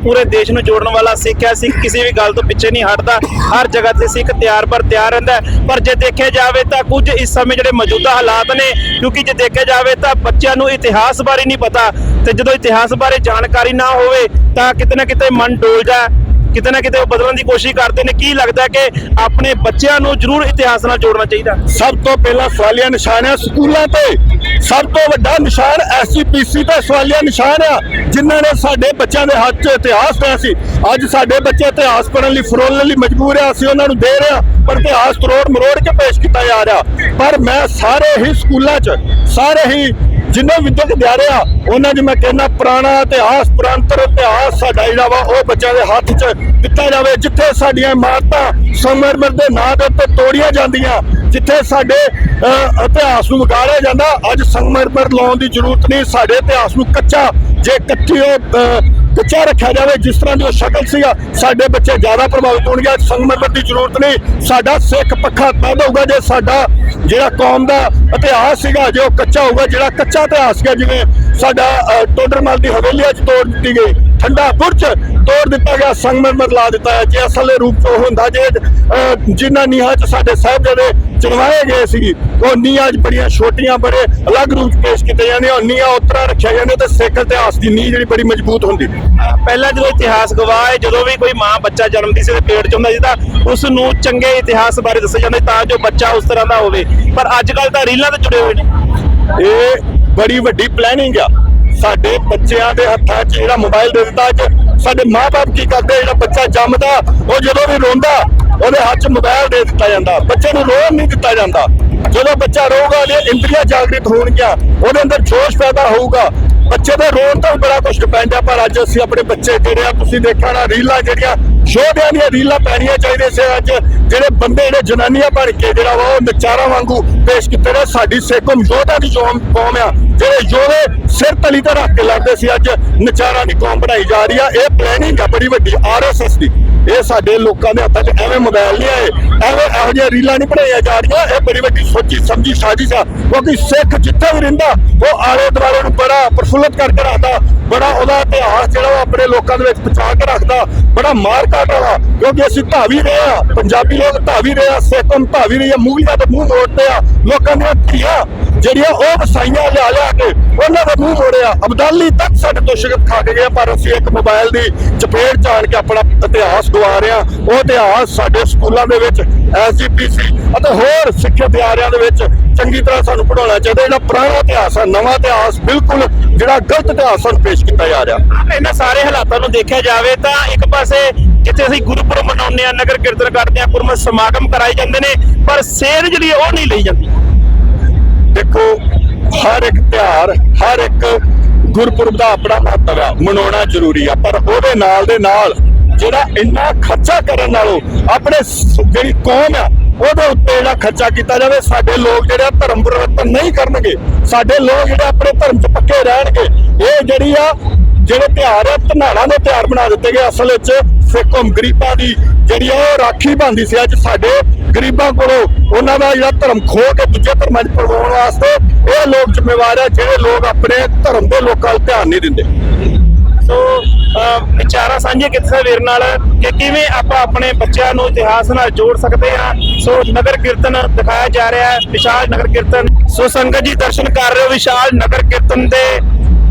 ਪੂਰੇ ਦੇਸ਼ ਨੂੰ ਜੋੜਨ ਵਾਲਾ ਸਿੱਖ ਹੈ। ਸਿੱਖ ਕਿਸੇ ਵੀ ਗੱਲ ਤੋਂ ਪਿੱਛੇ ਨਹੀਂ ਹਟਦਾ। ਹਰ ਜਗ੍ਹਾ ਤੇ ਸਿੱਖ ਤਿਆਰ ਪਰ ਤਿਆਰ ਰਹਿੰਦਾ ਪਰ ਜੇ ਦੇਖਿਆ ਜਾਵੇ ਤਾਂ ਕੁਝ ਇਸ ਸਮੇਂ ਜਿਹੜੇ ਮੌਜੂਦਾ ਹਾਲਾਤ ਨੇ, ਕਿਉਂਕਿ ਜੇ ਦੇਖਿਆ ਜਾਵੇ ਤਾਂ ਬੱਚਿਆਂ ਨੂੰ ਇਤਿਹਾਸ ਬਾਰੇ ਨਹੀਂ ਪਤਾ ਤੇ ਜਦੋਂ ਇਤਿਹਾਸ ਬਾਰੇ ਜਾਣਕਾਰੀ ਨਾ ਹੋਵੇ ਤਾਂ ਕਿਤੇ ਨਾ ਕਿਤੇ ਮਨ ਡੋਲਦਾ ਕਿਤੇ ਨਾ ਕਿਤੇ ਉਹ ਬਦਲਣ ਦੀ ਕੋਸ਼ਿਸ਼ ਕਰਦੇ ਨੇ। ਕੀ ਲੱਗਦਾ ਕਿ ਆਪਣੇ ਬੱਚਿਆਂ ਨੂੰ ਜ਼ਰੂਰ ਇਤਿਹਾਸ ਨਾਲ ਜੋੜਨਾ ਚਾਹੀਦਾ? ਸਭ ਤੋਂ ਪਹਿਲਾਂ ਸਵਾਲੀਆ ਨਿਸ਼ਾਨ ਹੈ ਸਕੂਲਾਂ ਤੇ। ਸਭ ਤੋਂ ਵੱਡਾ ਨਿਸ਼ਾਨ ਐਸਜੀਪੀਸੀ ਤੇ ਸਵਾਲੀਆ ਨਿਸ਼ਾਨ ਆ, ਜਿਨ੍ਹਾਂ ਨੇ ਸਾਡੇ ਬੱਚਿਆਂ ਦੇ ਹੱਥ 'ਚ ਇਤਿਹਾਸ ਪਾਇਆ ਸੀ। ਅੱਜ ਸਾਡੇ ਬੱਚੇ ਇਤਿਹਾਸ ਪੜ੍ਹਨ ਲਈ, ਫਰੋਲਣ ਲਈ ਮਜਬੂਰ ਆ, ਅਸੀਂ ਉਹਨਾਂ ਨੂੰ ਦੇ ਰਹੇ ਆ, ਪਰ ਇਤਿਹਾਸ ਤਰੋੜ ਮਰੋੜ ਕੇ ਪੇਸ਼ ਕੀਤਾ ਜਾ ਰਿਹਾ। ਪਰ ਮੈਂ ਸਾਰੇ ਹੀ ਸਕੂਲਾਂ 'ਚ, ਸਾਰੇ ਹੀ ਜਿੰਨੇ ਵਿਦਿਅਕ ਦਿਆਰੇ ਆ ਉਹਨਾਂ 'ਚ ਮੈਂ ਕਹਿੰਦਾ ਪੁਰਾਣਾ ਇਤਿਹਾਸ ਪੁਰਾਤਨ ਇਤਿਹਾਸ ਸਾਡਾ ਜਿਹੜਾ ਵਾ ਉਹ ਬੱਚਿਆਂ ਦੇ ਹੱਥ 'ਚ ਦਿੱਤਾ ਜਾਵੇ ਜਿੱਥੇ ਸਾਡੀਆਂ ਇਮਾਰਤਾਂ ਸੰਗਮਰਮਰ ਦੇ ਨਾਂ ਦੇ ਉੱਤੇ ਤੋੜੀਆਂ ਜਾਂਦੀਆਂ ਜਿੱਥੇ ਸਾਡੇ ਅ, ਇਤਿਹਾਸ ਨੂੰ ਵਿਗਾੜਿਆ ਜਾਂਦਾ ਅੱਜ ਸੰਗਮਰਮਰ ਲਾਉਣ ਦੀ ਜ਼ਰੂਰਤ ਨਹੀਂ ਸਾਡੇ ਇਤਿਹਾਸ ਨੂੰ ਕੱਚਾ ਜੇ ਕੱਚੀ ਉਹ ਕੱਚਾ ਰੱਖਿਆ ਜਾਵੇ ਜਿਸ ਤਰ੍ਹਾਂ ਦੀ ਉਹ ਸ਼ਕਲ ਸੀਗਾ ਸਾਡੇ ਬੱਚੇ ਜ਼ਿਆਦਾ ਪ੍ਰਭਾਵਿਤ ਹੋਣਗੇ ਅੱਜ ਸੰਗਮਰਮਰ ਦੀ ਜ਼ਰੂਰਤ ਨਹੀਂ। ਸਾਡਾ ਸਿੱਖ ਪੱਖਾ ਤਦ ਹੋਊਗਾ ਜੇ ਸਾਡਾ ਜਿਹੜਾ ਕੌਮ ਦਾ ਇਤਿਹਾਸ ਸੀਗਾ ਜੇ ਉਹ ਕੱਚਾ ਹੋਊਗਾ ਜਿਹੜਾ ਕੱਚਾ ਇਤਿਹਾਸ ਸੀਗਾ ਜਿਵੇਂ ਸਾਡਾ ਅ, ਟੋਡਰਮਲ ਦੀ ਹਵੇਲੀ ਅੱਜ ਤੋੜ ਦਿੱਤੀ ਗਈ। ਠੰਡਾ ਬੁਰਜ ਤੋੜ ਦਿੱਤਾ ਗਿਆ ਸੰਗਮਰਮਰ ਲਾ ਦਿੱਤਾ ਜੇ ਅਸਲ ਰੂਪ ਚ ਉਹ ਹੁੰਦਾ ਜੇ ਅ, ਜਿਨ੍ਹਾਂ ਨੀਹਾਂ ਚ ਸਾਡੇ ਸਾਹਿਬਜ਼ਾਦੇ ਚਣਵਾਏ ਗਏ ਸੀ। ਉਹ ਨੀਹਾਂ ਬੜੀਆਂ ਛੋਟੀਆਂ ਬੜੇ ਅਲੱਗ ਰੂਪ ਪੇਸ਼ ਕੀਤੇ ਜਾਂਦੇ ਉਹ ਨੀਹਾਂ ਉਤਰਾ ਰੱਖਿਆ ਜਾਂਦੇ ਤੇ ਸਿੱਖ ਇਤਿਹਾਸ ਦੀ ਨੀਂਹ ਜਿਹੜੀ ਬੜੀ ਮਜ਼ਬੂਤ ਹੁੰਦੀ। ਪਹਿਲਾਂ ਜਦੋਂ ਇਤਿਹਾਸ ਗਵਾਹ ਹੈ, ਜਦੋਂ ਵੀ ਕੋਈ ਮਾਂ ਬੱਚਾ ਜਨਮਦੀ ਸੀ ਤੇ ਪੇਟ 'ਚ ਹੁੰਦਾ ਸੀ ਤਾਂ ਉਸ ਨੂੰ ਚੰਗੇ ਇਤਿਹਾਸ ਬਾਰੇ ਦੱਸਿਆ ਜਾਂਦਾ ਤਾਂ ਜੋ ਬੱਚਾ ਉਸ ਤਰ੍ਹਾਂ ਦਾ ਹੋਵੇ। ਪਰ ਅੱਜ ਕੱਲ ਤਾਂ ਰੀਲਾਂ ਤੇ ਜੁੜੇ ਹੋਏ ਨੇ। ਇਹ ਬੜੀ ਵੱਡੀ ਪਲੈਨਿੰਗ ਆ। ਸਾਡੇ ਬੱਚਿਆਂ ਦੇ ਹੱਥਾਂ 'ਚ ਜਿਹੜਾ ਮੋਬਾਈਲ ਦੇ ਦਿੱਤਾ ਅੱਜ, ਸਾਡੇ ਮਾਪੇ ਕੀ ਕਰਦੇ ਜਿਹੜਾ ਬੱਚਾ ਜੰਮਦਾ, ਉਹ ਜਦੋਂ ਵੀ ਰੋਂਦਾ ਉਹਦੇ ਹੱਥ 'ਚ ਮੋਬਾਈਲ ਦੇ ਦਿੱਤਾ ਜਾਂਦਾ। ਬੱਚੇ ਨੂੰ ਰੋਣ ਨਹੀਂ ਦਿੱਤਾ ਜਾਂਦਾ। ਜਦੋਂ ਬੱਚਾ ਰੋਊਗਾ, ਉਹਦੀਆਂ ਇੰਦਰੀਆਂ ਜਾਗਰਿਤ ਹੋਣਗੀਆਂ। ਉਹਦੇ ਅੰਦਰ ਜੋਸ਼ ਪੈਦਾ ਹੋਊਗਾ। ਬੱਚੇ ਦੇ ਰੋਣ ਤੋਂ ਬੜਾ ਕੁਝ ਡਿਪੈਂਡ ਆ, ਪਰ ਅੱਜ ਅਸੀਂ ਆਪਣੇ ਬੱਚੇ ਜਿਹੜੇ ਆ, ਤੁਸੀਂ ਦੇਖਿਆ ਨਾ ਰੀਲਾਂ ਜਿਹੜੀਆਂ ਯੋਧਿਆਂ ਦੀਆਂ ਰੀਲਾਂ ਪੈਣੀਆਂ ਚਾਹੀਦੀਆਂ ਸੀ ਅੱਜ। ਜਿਹੜੇ ਬੰਦੇ, ਜਿਹੜੇ ਜਨਾਨੀਆਂ ਭਰ ਕੇ ਜਿਹੜਾ ਵਾ, ਉਹ ਨਚਾਰਾਂ ਵਾਂਗੂ ਪੇਸ਼ ਕੀਤੇ ਨੇ। ਸਾਡੀ ਸੇਕਮ ਯੋਧਾ ਦੀ ਕੌਮ ਕੌਮ ਆ। ਜਿਹੜੇ ਯੋਧੇ ਸਿਰ ਤਲੀ ਤੇ ਰੱਖ ਕੇ ਲੜਦੇ ਸੀ ਅੱਜ, ਨਚਾਰਾਂ ਦੀ ਕੌਮ ਬਣਾਈ ਜਾ ਰਹੀ ਆ। ਇਹ ਪਲੈਨਿੰਗ ਆ ਬੜੀ ਵੱਡੀ ਆਰਐਸਐਸ ਦੀ। ਇਹ ਸਾਡੇ ਲੋਕਾਂ ਦੇ ਹੱਥਾਂ 'ਚ ਐਵੇਂ ਮੋਬਾਈਲ ਨਹੀਂ ਆਏ, ਐਵੇਂ ਇਹੋ ਜਿਹੀਆਂ ਰੀਲਾਂ ਨਹੀਂ ਬਣਾਈਆਂ ਜਾ ਰਹੀਆਂ। ਇਹ ਬੜੀ ਵੱਡੀ ਸੋਚੀ ਸਮਝੀ ਸਾਜ਼ਿਸ਼ ਆ। ਕਿਉਂਕਿ ਸਿੱਖ ਜਿੱਥੇ ਵੀ ਰਹਿੰਦਾ, ਉਹ ਆਲੇ ਦੁਆਲੇ ਨੂੰ ਬੜਾ ਪ੍ਰਫੁੱਲਤ ਕਰਕੇ ਰੱਖਦਾ, ਬੜਾ ਉਹਦਾ ਇਤਿਹਾਸ ਜਿਹੜਾ ਉਹ ਆਪਣੇ ਲੋਕਾਂ ਦੇ ਵਿੱਚ ਪਹੁੰਚਾ ਕੇ ਰੱਖਦਾ, ਬੜਾ ਮਾਰ ਕਾਟ ਵਾਲਾ। ਕਿਉਂਕਿ ਅਸੀਂ ਧਾਵੀ ਰਹੇ ਆ ਪੰਜਾਬੀ ਲੋਕ ਧਾਵੀ ਰਹੇ ਆ ਸਿੱਖਮ ਧਾਵੀ ਰਹੇ ਆ ਮੂਵੀਆਂ ਦੇ ਮੂੰਹ ਮੋੜਦੇ ਆ, ਲੋਕਾਂ ਦੀਆਂ ਧੀਆਂ। ਜਿਹੜੀਆਂ ਉਹ ਵਸਾਈਆਂ ਲਿਆ ਲਿਆ ਕੇ ਉਹਨਾਂ ਦਾ ਮੂੰਹ ਮੋੜਿਆ। ਅਬਦਾਲੀ ਤੱਕ ਸਾਡੇ ਤੋਂ ਸ਼ਿਕਤ ਖਾ ਕੇ ਗਏ ਪਰ ਅਸੀਂ ਇੱਕ ਮੋਬਾਈਲ ਦੀ ਚਪੇਟ ਜਾਣ ਕੇ ਆਪਣਾ ਇਤਿਹਾਸ ਗਵਾ ਰਹੇ ਆ। ਉਹ ਇਤਿਹਾਸ ਸਾਡੇ ਸਕੂਲਾਂ ਦੇ ਵਿੱਚ ਐਸਜੀਪੀਸੀ ਅਤੇ ਹੋਰ ਸਿੱਖਿਆ ਤਿਆਰੀਆਂ ਦੇ ਵਿੱਚ ਚੰਗੀ ਤਰ੍ਹਾਂ ਸਾਨੂੰ ਪੜਾਉਣਾ ਚਾਹੀਦਾ। ਜਿਹੜਾ ਪੁਰਾਣਾ ਇਤਿਹਾਸ ਹੈ ਨਵਾਂ ਇਤਿਹਾਸ ਬਿਲਕੁਲ ਜਿਹੜਾ ਗਲਤ ਇਤਿਹਾਸ ਸਾਨੂੰ ਪੇਸ਼ ਕੀਤਾ ਜਾ ਰਿਹਾ। ਇਹਨਾਂ ਸਾਰੇ ਹਾਲਾਤਾਂ ਨੂੰ ਦੇਖਿਆ ਜਾਵੇ ਤਾਂ ਇੱਕ ਪਾਸੇ ਜਿੱਥੇ ਅਸੀਂ ਗੁਰਪੁਰਬ ਮਨਾਉਂਦੇ ਆ, ਨਗਰ ਕੀਰਤਨ ਕਰਦੇ ਆ ਗੁਰਮਤਿ ਸਮਾਗਮ ਕਰਾਏ ਜਾਂਦੇ ਨੇ, ਪਰ ਸੇਧ ਜਿਹੜੀ ਹੈ ਉਹ ਨਹੀਂ ਲਈ ਜਾਂਦੀ। ਦੇਖੋ, ਹਰ ਇੱਕ ਤਿਉਹਾਰ, ਹਰ ਇੱਕ ਗੁਰਪੁਰਬ ਦਾ ਆਪਣਾ ਮਹੱਤਵ ਆ, ਮਨਾਉਣਾ ਜ਼ਰੂਰੀ ਆ, ਪਰ ਉਹਦੇ ਨਾਲ ਦੇ ਨਾਲ ਜਿਹੜਾ ਇੰਨਾ ਖਰਚਾ ਕਰਨ ਨਾਲੋਂ ਆਪਣੇ ਜਿਹੜੀ ਕੌਮ ਆ, ਉਹਦੇ ਉੱਤੇ ਜਿਹੜਾ ਖਰਚਾ ਕੀਤਾ ਜਾਵੇ, ਸਾਡੇ ਲੋਕ ਜਿਹੜੇ ਆ ਧਰਮ ਪਰਿਵਰਤਨ ਨਹੀਂ ਕਰਨਗੇ, ਸਾਡੇ ਲੋਕ ਜਿਹੜੇ ਆਪਣੇ ਧਰਮ 'ਚ ਪੱਕੇ ਰਹਿਣਗੇ, ਇਹ ਜਿਹੜੀ ਆ, ਜਿਹੜੇ ਤਿਉਹਾਰ ਆ, ਧਨਾੜਾਂ ਦੇ ਤਿਉਹਾਰ ਬਣਾ ਦਿੱਤੇ ਗਏ, ਅਸਲ ਵਿੱਚ ਸਿੱਖ ਗਰੀਬਾਂ ਦੀ ਜਿਹੜੀ ਆ ਉਹ ਰਾਖੀ ਬਣਦੀ ਸੀ ਅੱਜ ਸਾਡੇ ਗਰੀਬਾਂ ਕੋਲੋਂ। ਉਹਨਾਂ ਦਾ ਜਿਹੜਾ ਧਰਮ ਖੋਹ ਕੇ ਦੂਜੇ ਧਰਮਾਂ 'ਚ ਪਰਵਾਉਣ ਵਾਸਤੇ ਇਹ ਲੋਕ ਜ਼ਿੰਮੇਵਾਰ ਆ ਜਿਹੜੇ ਲੋਕ ਆਪਣੇ ਧਰਮ ਦੇ ਲੋਕਾਂ ਵੱਲ ਧਿਆਨ ਨਹੀਂ ਦਿੰਦੇ। ਸੋ ਅਹ, ਸਾਂਝੇ ਕਿੱਥੇ ਵੀਰ ਨਾਲ ਕਿ ਕਿਵੇਂ ਆਪਾਂ ਆਪਣੇ ਬੱਚਿਆਂ ਨੂੰ ਇਤਿਹਾਸ ਨਾਲ ਜੋੜ ਸਕਦੇ ਹਾਂ। ਸੋ ਨਗਰ ਕੀਰਤਨ ਦਿਖਾਇਆ ਜਾ ਰਿਹਾ ਹੈ ਵਿਸ਼ਾਲ ਨਗਰ ਕੀਰਤਨ। ਸੋ ਸੰਗਤ ਜੀ ਦਰਸ਼ਨ ਕਰ ਰਹੇ ਹੋ ਵਿਸ਼ਾਲ ਨਗਰ ਕੀਰਤਨ ਦੇ।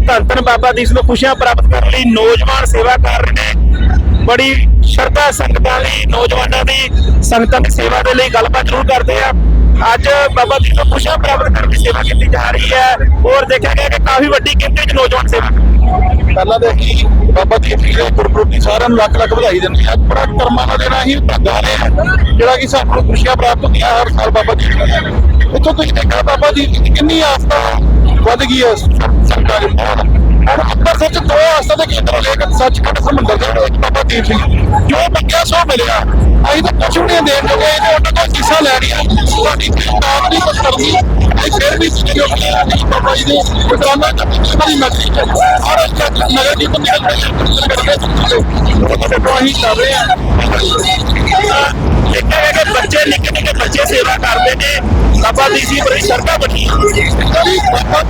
ਧੰਨ ਧੰਨ ਬਾਬਾ ਦੀਪ ਸਿੰਘ ਨੂੰ ਖੁਸ਼ੀਆਂ ਪ੍ਰਾਪਤ ਕਰਨ ਲਈ ਨੌਜਵਾਨ ਸੇਵਾ ਕਰ ਰਹੇ ਨੇ। ਬੜੀ ਸ਼ਰਧਾ ਸੰਗਤਾਂ ਲਈ, ਨੌਜਵਾਨਾਂ ਦੀ ਸੰਗਤਾਂ ਦੀ ਸੇਵਾ ਦੇ ਲਈ ਗੱਲਬਾਤ ਜ਼ਰੂਰ ਕਰਦੇ ਆ। ਅੱਜ ਬਾਬਾ ਦੀਪ ਨੂੰ ਖੁਸ਼ੀਆਂ ਪ੍ਰਾਪਤ ਕਰਨ ਦੀ ਸੇਵਾ ਕੀਤੀ ਜਾ ਰਹੀ ਹੈ। ਔਰ ਦੇਖਿਆ ਗਿਆ ਕਿ ਕਾਫੀ ਵੱਡੀ ਗਿਣਤੀ 'ਚ ਨੌਜਵਾਨ ਸੇਵਾ ਪਹਿਲਾਂ ਤਾਂ ਕੀ ਬਾਬਾ ਦੀਪ ਸਿੰਘ ਜੀ ਗੁਰਪੁਰਬ ਦੀ ਸਾਰਿਆਂ ਨੂੰ ਲੱਖ ਲੱਖ ਵਧਾਈ ਦਿੰਦੇ ਆ ਬੜਾ ਕਰਮਾਂ ਦਾ ਦੇਣਾ ਹੀ ਭਾਗਾ ਹੈ ਜਿਹੜਾ ਕਿ ਸਾਨੂੰ ਖੁਸ਼ੀਆਂ ਪ੍ਰਾਪਤ ਹੁੰਦੀਆਂ ਹਰ ਸਾਲ ਬਾਬਾ ਜੀ ਇੱਥੋਂ ਤੁਸੀਂ ਦੇਖਿਆ ਬਾਬਾ ਜੀ ਦੀ ਕਿੰਨੀ ਆਸਥਾ ਵੱਧ ਗਈ ਹੈ ਸੰਗਤਾਂ ਦੇ ਨਾਲ ਹੁਣ ਅੰਦਰ ਸੱਚ ਦੋ ਆਸਥਾ ਦੇ ਕੇਂਦਰ ਲੈ ਕੇ ਸੱਚਖੰਡ ਸਮੁੰਦਰ ਦੇ ਵਿੱਚ, ਬਾਬਾ ਦੀਪ ਸਿੰਘ। ਜੋ ਮੰਗਿਆ ਸੋ ਮਿਲਿਆ। ਅਸੀਂ ਤਾਂ ਕੁਛ ਵੀ ਨਹੀਂ ਦੇਣ ਜੋਗੇ ਇਹਨੇ ਉਹਨਾਂ ਕੋਲ ਹਿੱਸਾ ਲੈ ਲਿਆ ਨਾਮ ਦੀ ਕੁਛ ਕਰਨੀ। ਅਸੀਂ ਫਿਰ ਵੀ ਜੋ ਬਾਬਾ ਜੀ ਦੇ ਪ੍ਰੋਗਰਾਮਾਂ ਦਾ ਬੜੀ ਮਰਜ਼ੀ ਹੈ। ਔਰ ਇਸ ਨਗਰ ਦੀ ਬੰਦੇ ਕਰਦੇ ਤੋਂ ਅਸੀਂ ਕਰ ਰਹੇ। ਹਾਂ ਦੇਖਿਆ ਬੱਚੇ ਨਿੱਕੇ ਨਿੱਕੇ ਬੱਚੇ ਸੇਵਾ ਕਰਦੇ ਨੇ। ਬਾਬਾ ਦੀਪ ਸਿੰਘ ਬੜੀ ਸ਼ਰਧਾ ਬਣੀ ਕਦੀ ਬਾਬਾ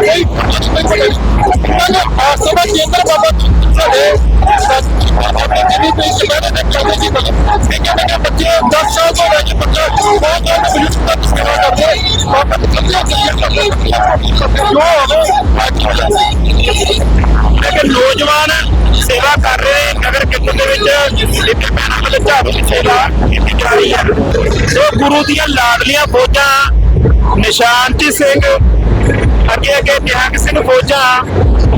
ਕੋਈ ਨਾ ਆਸਵਾ ਕੇਂਦਰ ਬਾਬਾ ਸਾਡੇ ਆਪਣੇ ਜਿਹੜੀ ਸਮਾਨ ਦੇ ਕੰਮ ਦੀ ਬਲ ਨਿੱਕੇ ਨਿੱਕੇ ਬੱਚੇ 10 ਸਾਲ ਤੋਂ ਲੈ ਕੇ ਬੱਚੇ ਬਹੁਤ ਬਹੁਤ ਬਿਲਕੁਲ ਤੱਕ ਸੇਵਾ ਕਰਦੇ ਬਾਬਾ ਦੀ ਸੱਚਾ ਜੋ ਵਿੱਚ ਇੱਕ ਪੈਣਾ ਵੱਲ ਝਾੜੂ ਦੀ ਸੇਵਾ ਕੀਤੀ ਜਾ ਰਹੀ ਹੈ ਸੋ ਗੁਰੂ ਦੀਆਂ ਲਾਡਲੀਆਂ ਫੌਜਾਂ ਨਿਸ਼ਾਨਚੀ ਸਿੰਘ, ਅੱਗੇ ਅੱਗੇ ਨਿਹੰਗ ਸਿੰਘ ਫੌਜਾਂ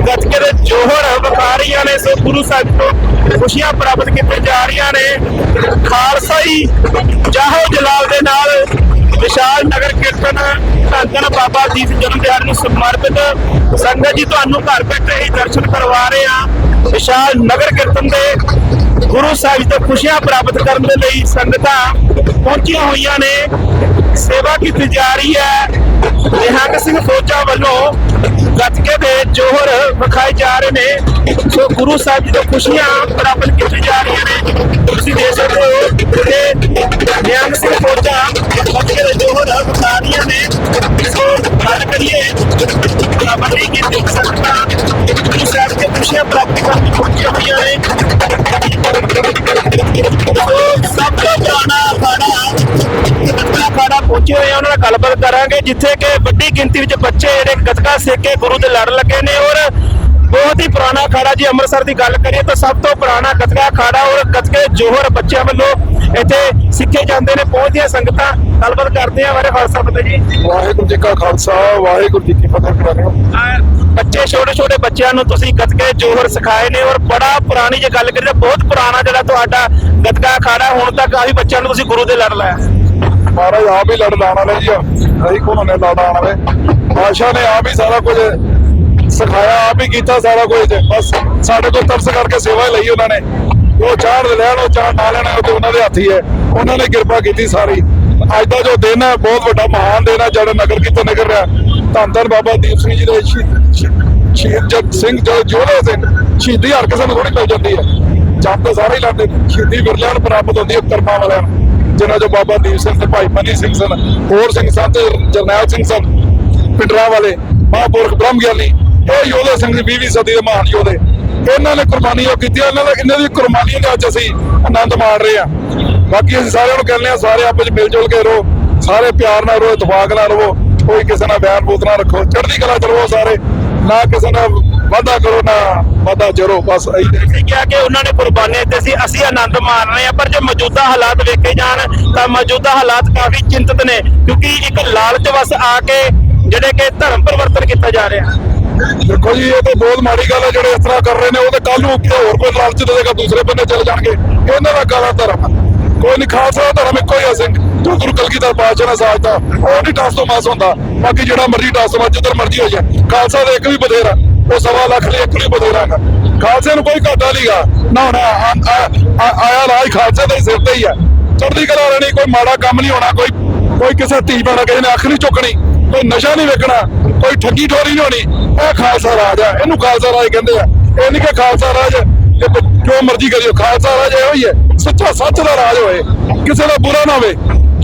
ਗੱਤਕੇ ਦੇ ਜੋਹਰ ਵਿਖਾ ਨੇ ਸੋ ਗੁਰੂ ਸਾਹਿਬ ਤੋਂ ਖੁਸ਼ੀਆਂ ਪ੍ਰਾਪਤ ਕੀਤੀਆਂ ਜਾ ਰਹੀਆਂ ਨੇ। ਖਾਲਸਾਈ ਜਾਹੋ ਜਲਾਲ ਦੇ ਨਾਲ ਵਿਸ਼ਾਲ ਨਗਰ ਕੀਰਤਨ ਧੰਨ ਧੰਨ ਬਾਬਾ ਦੀਪ ਜਨਮ ਦਿਹਾੜੇ ਨੂੰ ਸਮਰਪਿਤ ਸੰਗਤ ਜੀ, ਤੁਹਾਨੂੰ ਘਰ ਬੈਠੇ ਹੀ ਦਰਸ਼ਨ ਕਰਵਾ ਰਹੇ ਆ ਵਿਸ਼ਾਲ ਨਗਰ ਕੀਰਤਨ ਦੇ ਗੁਰੂ ਸਾਹਿਬ ਤੋਂ ਖੁਸ਼ੀਆਂ ਪ੍ਰਾਪਤ ਕਰਨ ਦੇ ਲਈ ਸੰਗਤਾਂ ਪਹੁੰਚੀਆਂ ਹੋਈਆਂ ਨੇ। ਸੇਵਾ ਕੀਤੀ ਜਾ ਰਹੀ ਹੈ। ਨਿਹੰਗ ਸਿੰਘ ਫੌਜਾਂ ਵੱਲੋਂ ਗੱਤਕੇ ਦੇ ਜੋਹਰ ਵਿਖਾਏ ਜਾ ਰਹੇ ਨੇ। ਸੋ ਗੁਰੂ ਸਾਹਿਬ ਜੀ ਤੋਂ ਖੁਸ਼ੀਆਂ ਪ੍ਰਾਪਤ ਕੀਤੀਆਂ ਜਾ ਰਹੀਆਂ ਨੇ। ਤੁਸੀਂ ਦੇਖ ਸਕਦੇ ਹੋ ਕਿ ਨਿਹੰਗ ਸਿੰਘ ਫੌਜਾਂ ਗੱਤਕੇ ਦੇ ਜੋਹਰ ਵਿਖਾ ਰਹੀਆਂ ਨੇ। ਸੋ ਗੱਲ ਕਰੀਏ ਵੱਡੀ ਗਿਣਤੀ ਵਿੱਚ ਸੰਗਤਾਂ ਗੁਰੂ ਸਾਹਿਬ ਦੇ ਖੁਸ਼ੀਆਂ ਪ੍ਰਾਪਤ ਕਰਨ ਲਈ ਪਹੁੰਚੀਆਂ ਹੋਈਆਂ ਨੇ। ਸੋ ਸਭ ਤੋਂ ਪੁਰਾਣਾ ਅਖਾੜਾ ਅਖਾੜਾ ਪਹੁੰਚੇ ਹੋਏ ਆ, ਉਹਨਾਂ ਨਾਲ ਗੱਲਬਾਤ ਕਰਾਂਗੇ, ਜਿੱਥੇ ਕਿ ਵੱਡੀ ਗਿਣਤੀ ਵਿੱਚ ਬੱਚੇ ਜਿਹੜੇ ਗੱਤਕਾ ਸਿੱਖ ਕੇ ਗੁਰੂ ਦੇ ਲੜ ਲੱਗੇ ਨੇ ਔਰ ਬਹੁਤ ਹੀ ਪੁਰਾਣਾ ਅਖਾੜਾ ਜੀ ਅੰਮ੍ਰਿਤਸਰ ਦੀ ਗੱਲ ਕਰੀਏ ਤਾਂ ਸਭ ਤੋਂ ਪੁਰਾਣਾ ਗੱਤਕਾ ਅਖਾੜਾ ਔਰ ਗੱਤਕੇ ਜੋਹਰ ਬੱਚਿਆਂ ਵੱਲੋਂ ਇੱਥੇ ਸਿੱਖੇ ਜਾਂਦੇ ਨੇ ਪਹੁੰਚਦੀਆਂ ਸੰਗਤਾਂ। ਗੱਲਬਾਤ ਕਰਦੇ ਆ ਬਾਰੇ ਖਾਲਸਾ ਪਤਾ ਜੀ। ਵਾਹਿਗੁਰੂ ਜੀ ਕਾ ਖਾਲਸਾ ਵਾਹਿਗੁਰੂ ਜੀ ਕੀ ਫਤਿਹ ਕਰਾਂਗੇ। ਬੱਚੇ ਛੋਟੇ ਛੋਟੇ ਬੱਚਿਆਂ ਨੂੰ ਤੁਸੀਂ ਗੱਤਕੇ ਜੋਹਰ ਸਿਖਾਏ ਨੇ ਔਰ ਬੜਾ ਪੁਰਾਣੀ ਜੇ ਗੱਲ ਕਰੀਏ ਤਾਂ ਬਹੁਤ ਪੁਰਾਣਾ ਜਿਹੜਾ ਤੁਹਾਡਾ ਗੱਤਕਾ ਅਖਾੜਾ ਹੁਣ ਤੱਕ ਕਾਫੀ ਬੱਚਿਆਂ ਨੂੰ ਤੁਸੀਂ ਗੁਰੂ ਦੇ ਲੜ ਲਾਇਆ। ਮਹਾਰਾਜ ਆਪ ਹੀ ਲੜ ਲਾਣਾ ਨੇ ਜੀ ਅਸੀਂ ਕੋਲੋਂ ਨੇ ਲੜ ਆਣਾ ਨੇ ਬਾਦਸ਼ਾਹ ਨੇ ਆਪ ਹੀ ਸਾਰਾ ਕੁਝ ਸਿਖਾਇਆ, ਆਪ ਹੀ ਕੀਤਾ ਸਾਰਾ ਕੁਝ ਬਸ ਸਾਡੇ ਕੋਲ ਤਰਸ ਕਰਕੇ ਸੇਵਾ ਲਈ ਉਹਨਾਂ ਨੇ। ਉਹ ਚਾੜ ਲੈਣ, ਉਹ ਚਾੜ ਨਾ ਲੈਣਾ, ਉਹ ਤੇ ਉਹਨਾਂ ਦੇ ਹੱਥ ਹੀ। ਹੈ ਉਹਨਾਂ ਨੇ ਕਿਰਪਾ ਕੀਤੀ ਸਾਰੀ। ਅੱਜ ਦਾ ਜੋ ਦਿਨ ਹੈ, ਬਹੁਤ ਵੱਡਾ ਮਹਾਨ ਦਿਨ ਹੈ, ਜਿਹੜਾ ਨਗਰ ਕੀਰਤਨ ਨਿਕਲ ਰਿਹਾ। ਧੰਨ ਧੰਨ ਬਾਬਾ ਦੀਪ ਸਿੰਘ ਜੀ ਦੇ ਸ਼ਹੀਦ- ਜਗ ਸਿੰਘ ਜੋ ਜੋਧੇ ਸਿੰਘ ਸ਼ਹੀਦੀ ਹਰ ਕਿਸੇ ਨੂੰ ਥੋੜੀ ਮਿਲ ਜਾਂਦੀ ਹੈ। ਜਦ ਤਾਂ ਸਾਰੇ ਹੀ ਲਾਉਂਦੇ ਸ਼ਹੀਦੀ ਵਿਰਲਿਆਂ ਨੂੰ ਪ੍ਰਾਪਤ ਹੁੰਦੀ ਹੈ ਕਰਮਾਂ ਵਾਲਿਆਂ ਨੂੰ। ਜਿਨ੍ਹਾਂ ਚੋਂ ਬਾਬਾ ਦੀਪ ਸਿੰਘ ਤੇ ਭਾਈ ਮਨੀ ਸਿੰਘ ਸਨ, ਹੋਰ ਸਿੰਘ ਸਨ ਤੇ ਜਰਨੈਲ ਸਿੰਘ ਸਨ, ਪਿੰਡਰਾਂ ਵਾਲੇ, ਮਹਾਂਪੁਰਖ ਬ੍ਰਹਮ ਗਿਆਨੀ ਇਹ ਯੋਧੇ ਸਿੰਘ ਜੀ 20ਵੀਂ ਸਦੀ ਦੇ ਮਹਾਨ ਯੋਧੇ ਇਹਨਾਂ ਨੇ ਕੁਰਬਾਨੀਆਂ ਕੀਤੀਆਂ। ਇਹਨਾਂ ਦੇ ਇਹਨਾਂ ਦੀ ਕੁਰਬਾਨੀਆਂ ਦੇ ਅੱਜ ਅਸੀਂ ਆਨੰਦ ਮਾਣ ਰਹੇ ਹਾਂ। ਬਾਕੀ ਅਸੀਂ ਸਾਰਿਆਂ ਨੂੰ ਕਹਿੰਦੇ ਹਾਂ, ਸਾਰੇ ਆਪਸ ਵਿੱਚ ਮਿਲ ਜੁਲ ਕੇ ਰਹੋ। ਸਾਰੇ ਪਿਆਰ ਨਾਲ ਰਹੋ, ਇਤਫਾਕ ਨਾਲ ਰਹੋ। ਕੋਈ ਕਿਸੇ ਨਾਲ ਬਿਆਨ ਬੂਤ ਨਾ ਰੱਖੋ। ਚੜ੍ਹਦੀ ਕਲਾ ਚ ਰਹੋ ਸਾਰੇ। ਨਾ ਕਿਸੇ ਨਾਲ ਵਾਦਾ ਕਰੋ, ਨਾ ਵਾਦਾ ਜਰੋ। ਬਸ ਇਹੀ ਕਿਹਾ ਕਿ ਉਹਨਾਂ ਨੇ ਕੁਰਬਾਨੀਆਂ ਦਿੱਤੇ ਸੀ। ਅਸੀਂ ਆਨੰਦ ਮਾਣ ਰਹੇ ਹਾਂ। ਪਰ ਜੇ ਮੌਜੂਦਾ ਹਾਲਾਤ ਵੇਖੇ ਜਾਣ, ਤਾਂ ਮੌਜੂਦਾ ਹਾਲਾਤ ਕਾਫੀ ਚਿੰਤਤ ਨੇ। ਕਿਉਂਕਿ ਇੱਕ ਲਾਲਚ ਵਸ ਆ ਕੇ ਜਿਹੜੇ ਕਿ ਧਰਮ ਪਰਿਵਰਤਨ ਕੀਤਾ ਜਾ ਰਿਹਾ। ਦੇਖੋ ਜੀ, ਇਹ ਤਾਂ ਬਹੁਤ ਮਾੜੀ ਗੱਲ ਹੈ, ਜਿਹੜੇ ਇਸ ਤਰ੍ਹਾਂ ਕਰ ਰਹੇ ਨੇ, ਉਹ ਤੇ ਕੱਲ ਨੂੰ ਕਿਤੇ ਹੋਰ ਕੋਈ ਲਾਲਚ ਦੇਵੇਗਾ ਦੂਸਰੇ ਬੰਨੇ ਚਲੇ ਜਾਣਗੇ। ਇਹਨਾਂ ਦਾ ਕਾਲਾ ਧਰਮ ਕੋਈ ਨਹੀਂ, ਖਾਲਸਾ ਧਰਮ ਇੱਕੋ ਹੀ ਹੈ, ਸਿੰਘ। ਜੋ ਗੁਰੂ ਕਲਗੀਧਰ ਪਾਤਸ਼ਾਹ ਨੇ ਸਾਜਤਾ ਉਹ ਨਹੀਂ ਟਾਸ ਤੋਂ ਪਾਸ ਹੁੰਦਾ। ਬਾਕੀ ਜਿਹੜਾ ਮਰਜ਼ੀ ਟਾਸ ਤੋਂ ਜਿੱਧਰ ਮਰਜ਼ੀ ਹੋ ਜਾਏ। ਖਾਲਸਾ ਦਾ ਇੱਕ ਵੀ ਬਥੇਰਾ, ਉਹ ਸਵਾ ਲੱਖ ਲਈ ਇੱਕ ਵੀ ਬਥੇਰਾ ਹੈਗਾ। ਖਾਲਸੇ ਨੂੰ ਕੋਈ ਘਾਟਾ ਨਹੀਂਗਾ ਨਾ ਹੁਣ ਆਇਆ ਰਾਜ ਖਾਲਸੇ ਦੇ ਸਿਰ ਤੇ ਹੀ ਹੈ। ਚੜ੍ਹਦੀ ਕਲਾ ਰਹਿਣੀ ਕੋਈ ਮਾੜਾ ਕੰਮ ਨਹੀਂ ਹੋਣਾ, ਕੋਈ ਕੋਈ ਕਿਸੇ ਧੀ ਭੈਣ ਕਿਸੇ ਨੇ ਅੱਖ ਨਹੀਂ ਚੁੱਕਣੀ। ਕੋਈ ਨਸ਼ਾ ਨਹੀਂ ਵੇਖਣਾ, ਕੋਈ ਠੱਗੀ ਠੋਰੀ ਨਹੀਂ ਹੋਣੀ, ਇਹ ਖਾਲਸਾ ਰਾਜ ਆ ਇਹਨੂੰ ਖਾਲਸਾ ਰਾਜ ਕਹਿੰਦੇ ਆ। ਇਹ ਨਹੀਂ ਕਿ ਖਾਲਸਾ ਰਾਜ, ਜੋ ਮਰਜ਼ੀ ਕਰਿਓ ਖਾਲਸਾ ਰਾਜ ਇਹੋ ਹੀ ਹੈ, ਸੱਚਾ ਸੱਚ ਦਾ ਰਾਜ ਹੋਏ, ਕਿਸੇ ਦਾ ਬੁਰਾ ਨਾ ਹੋਵੇ,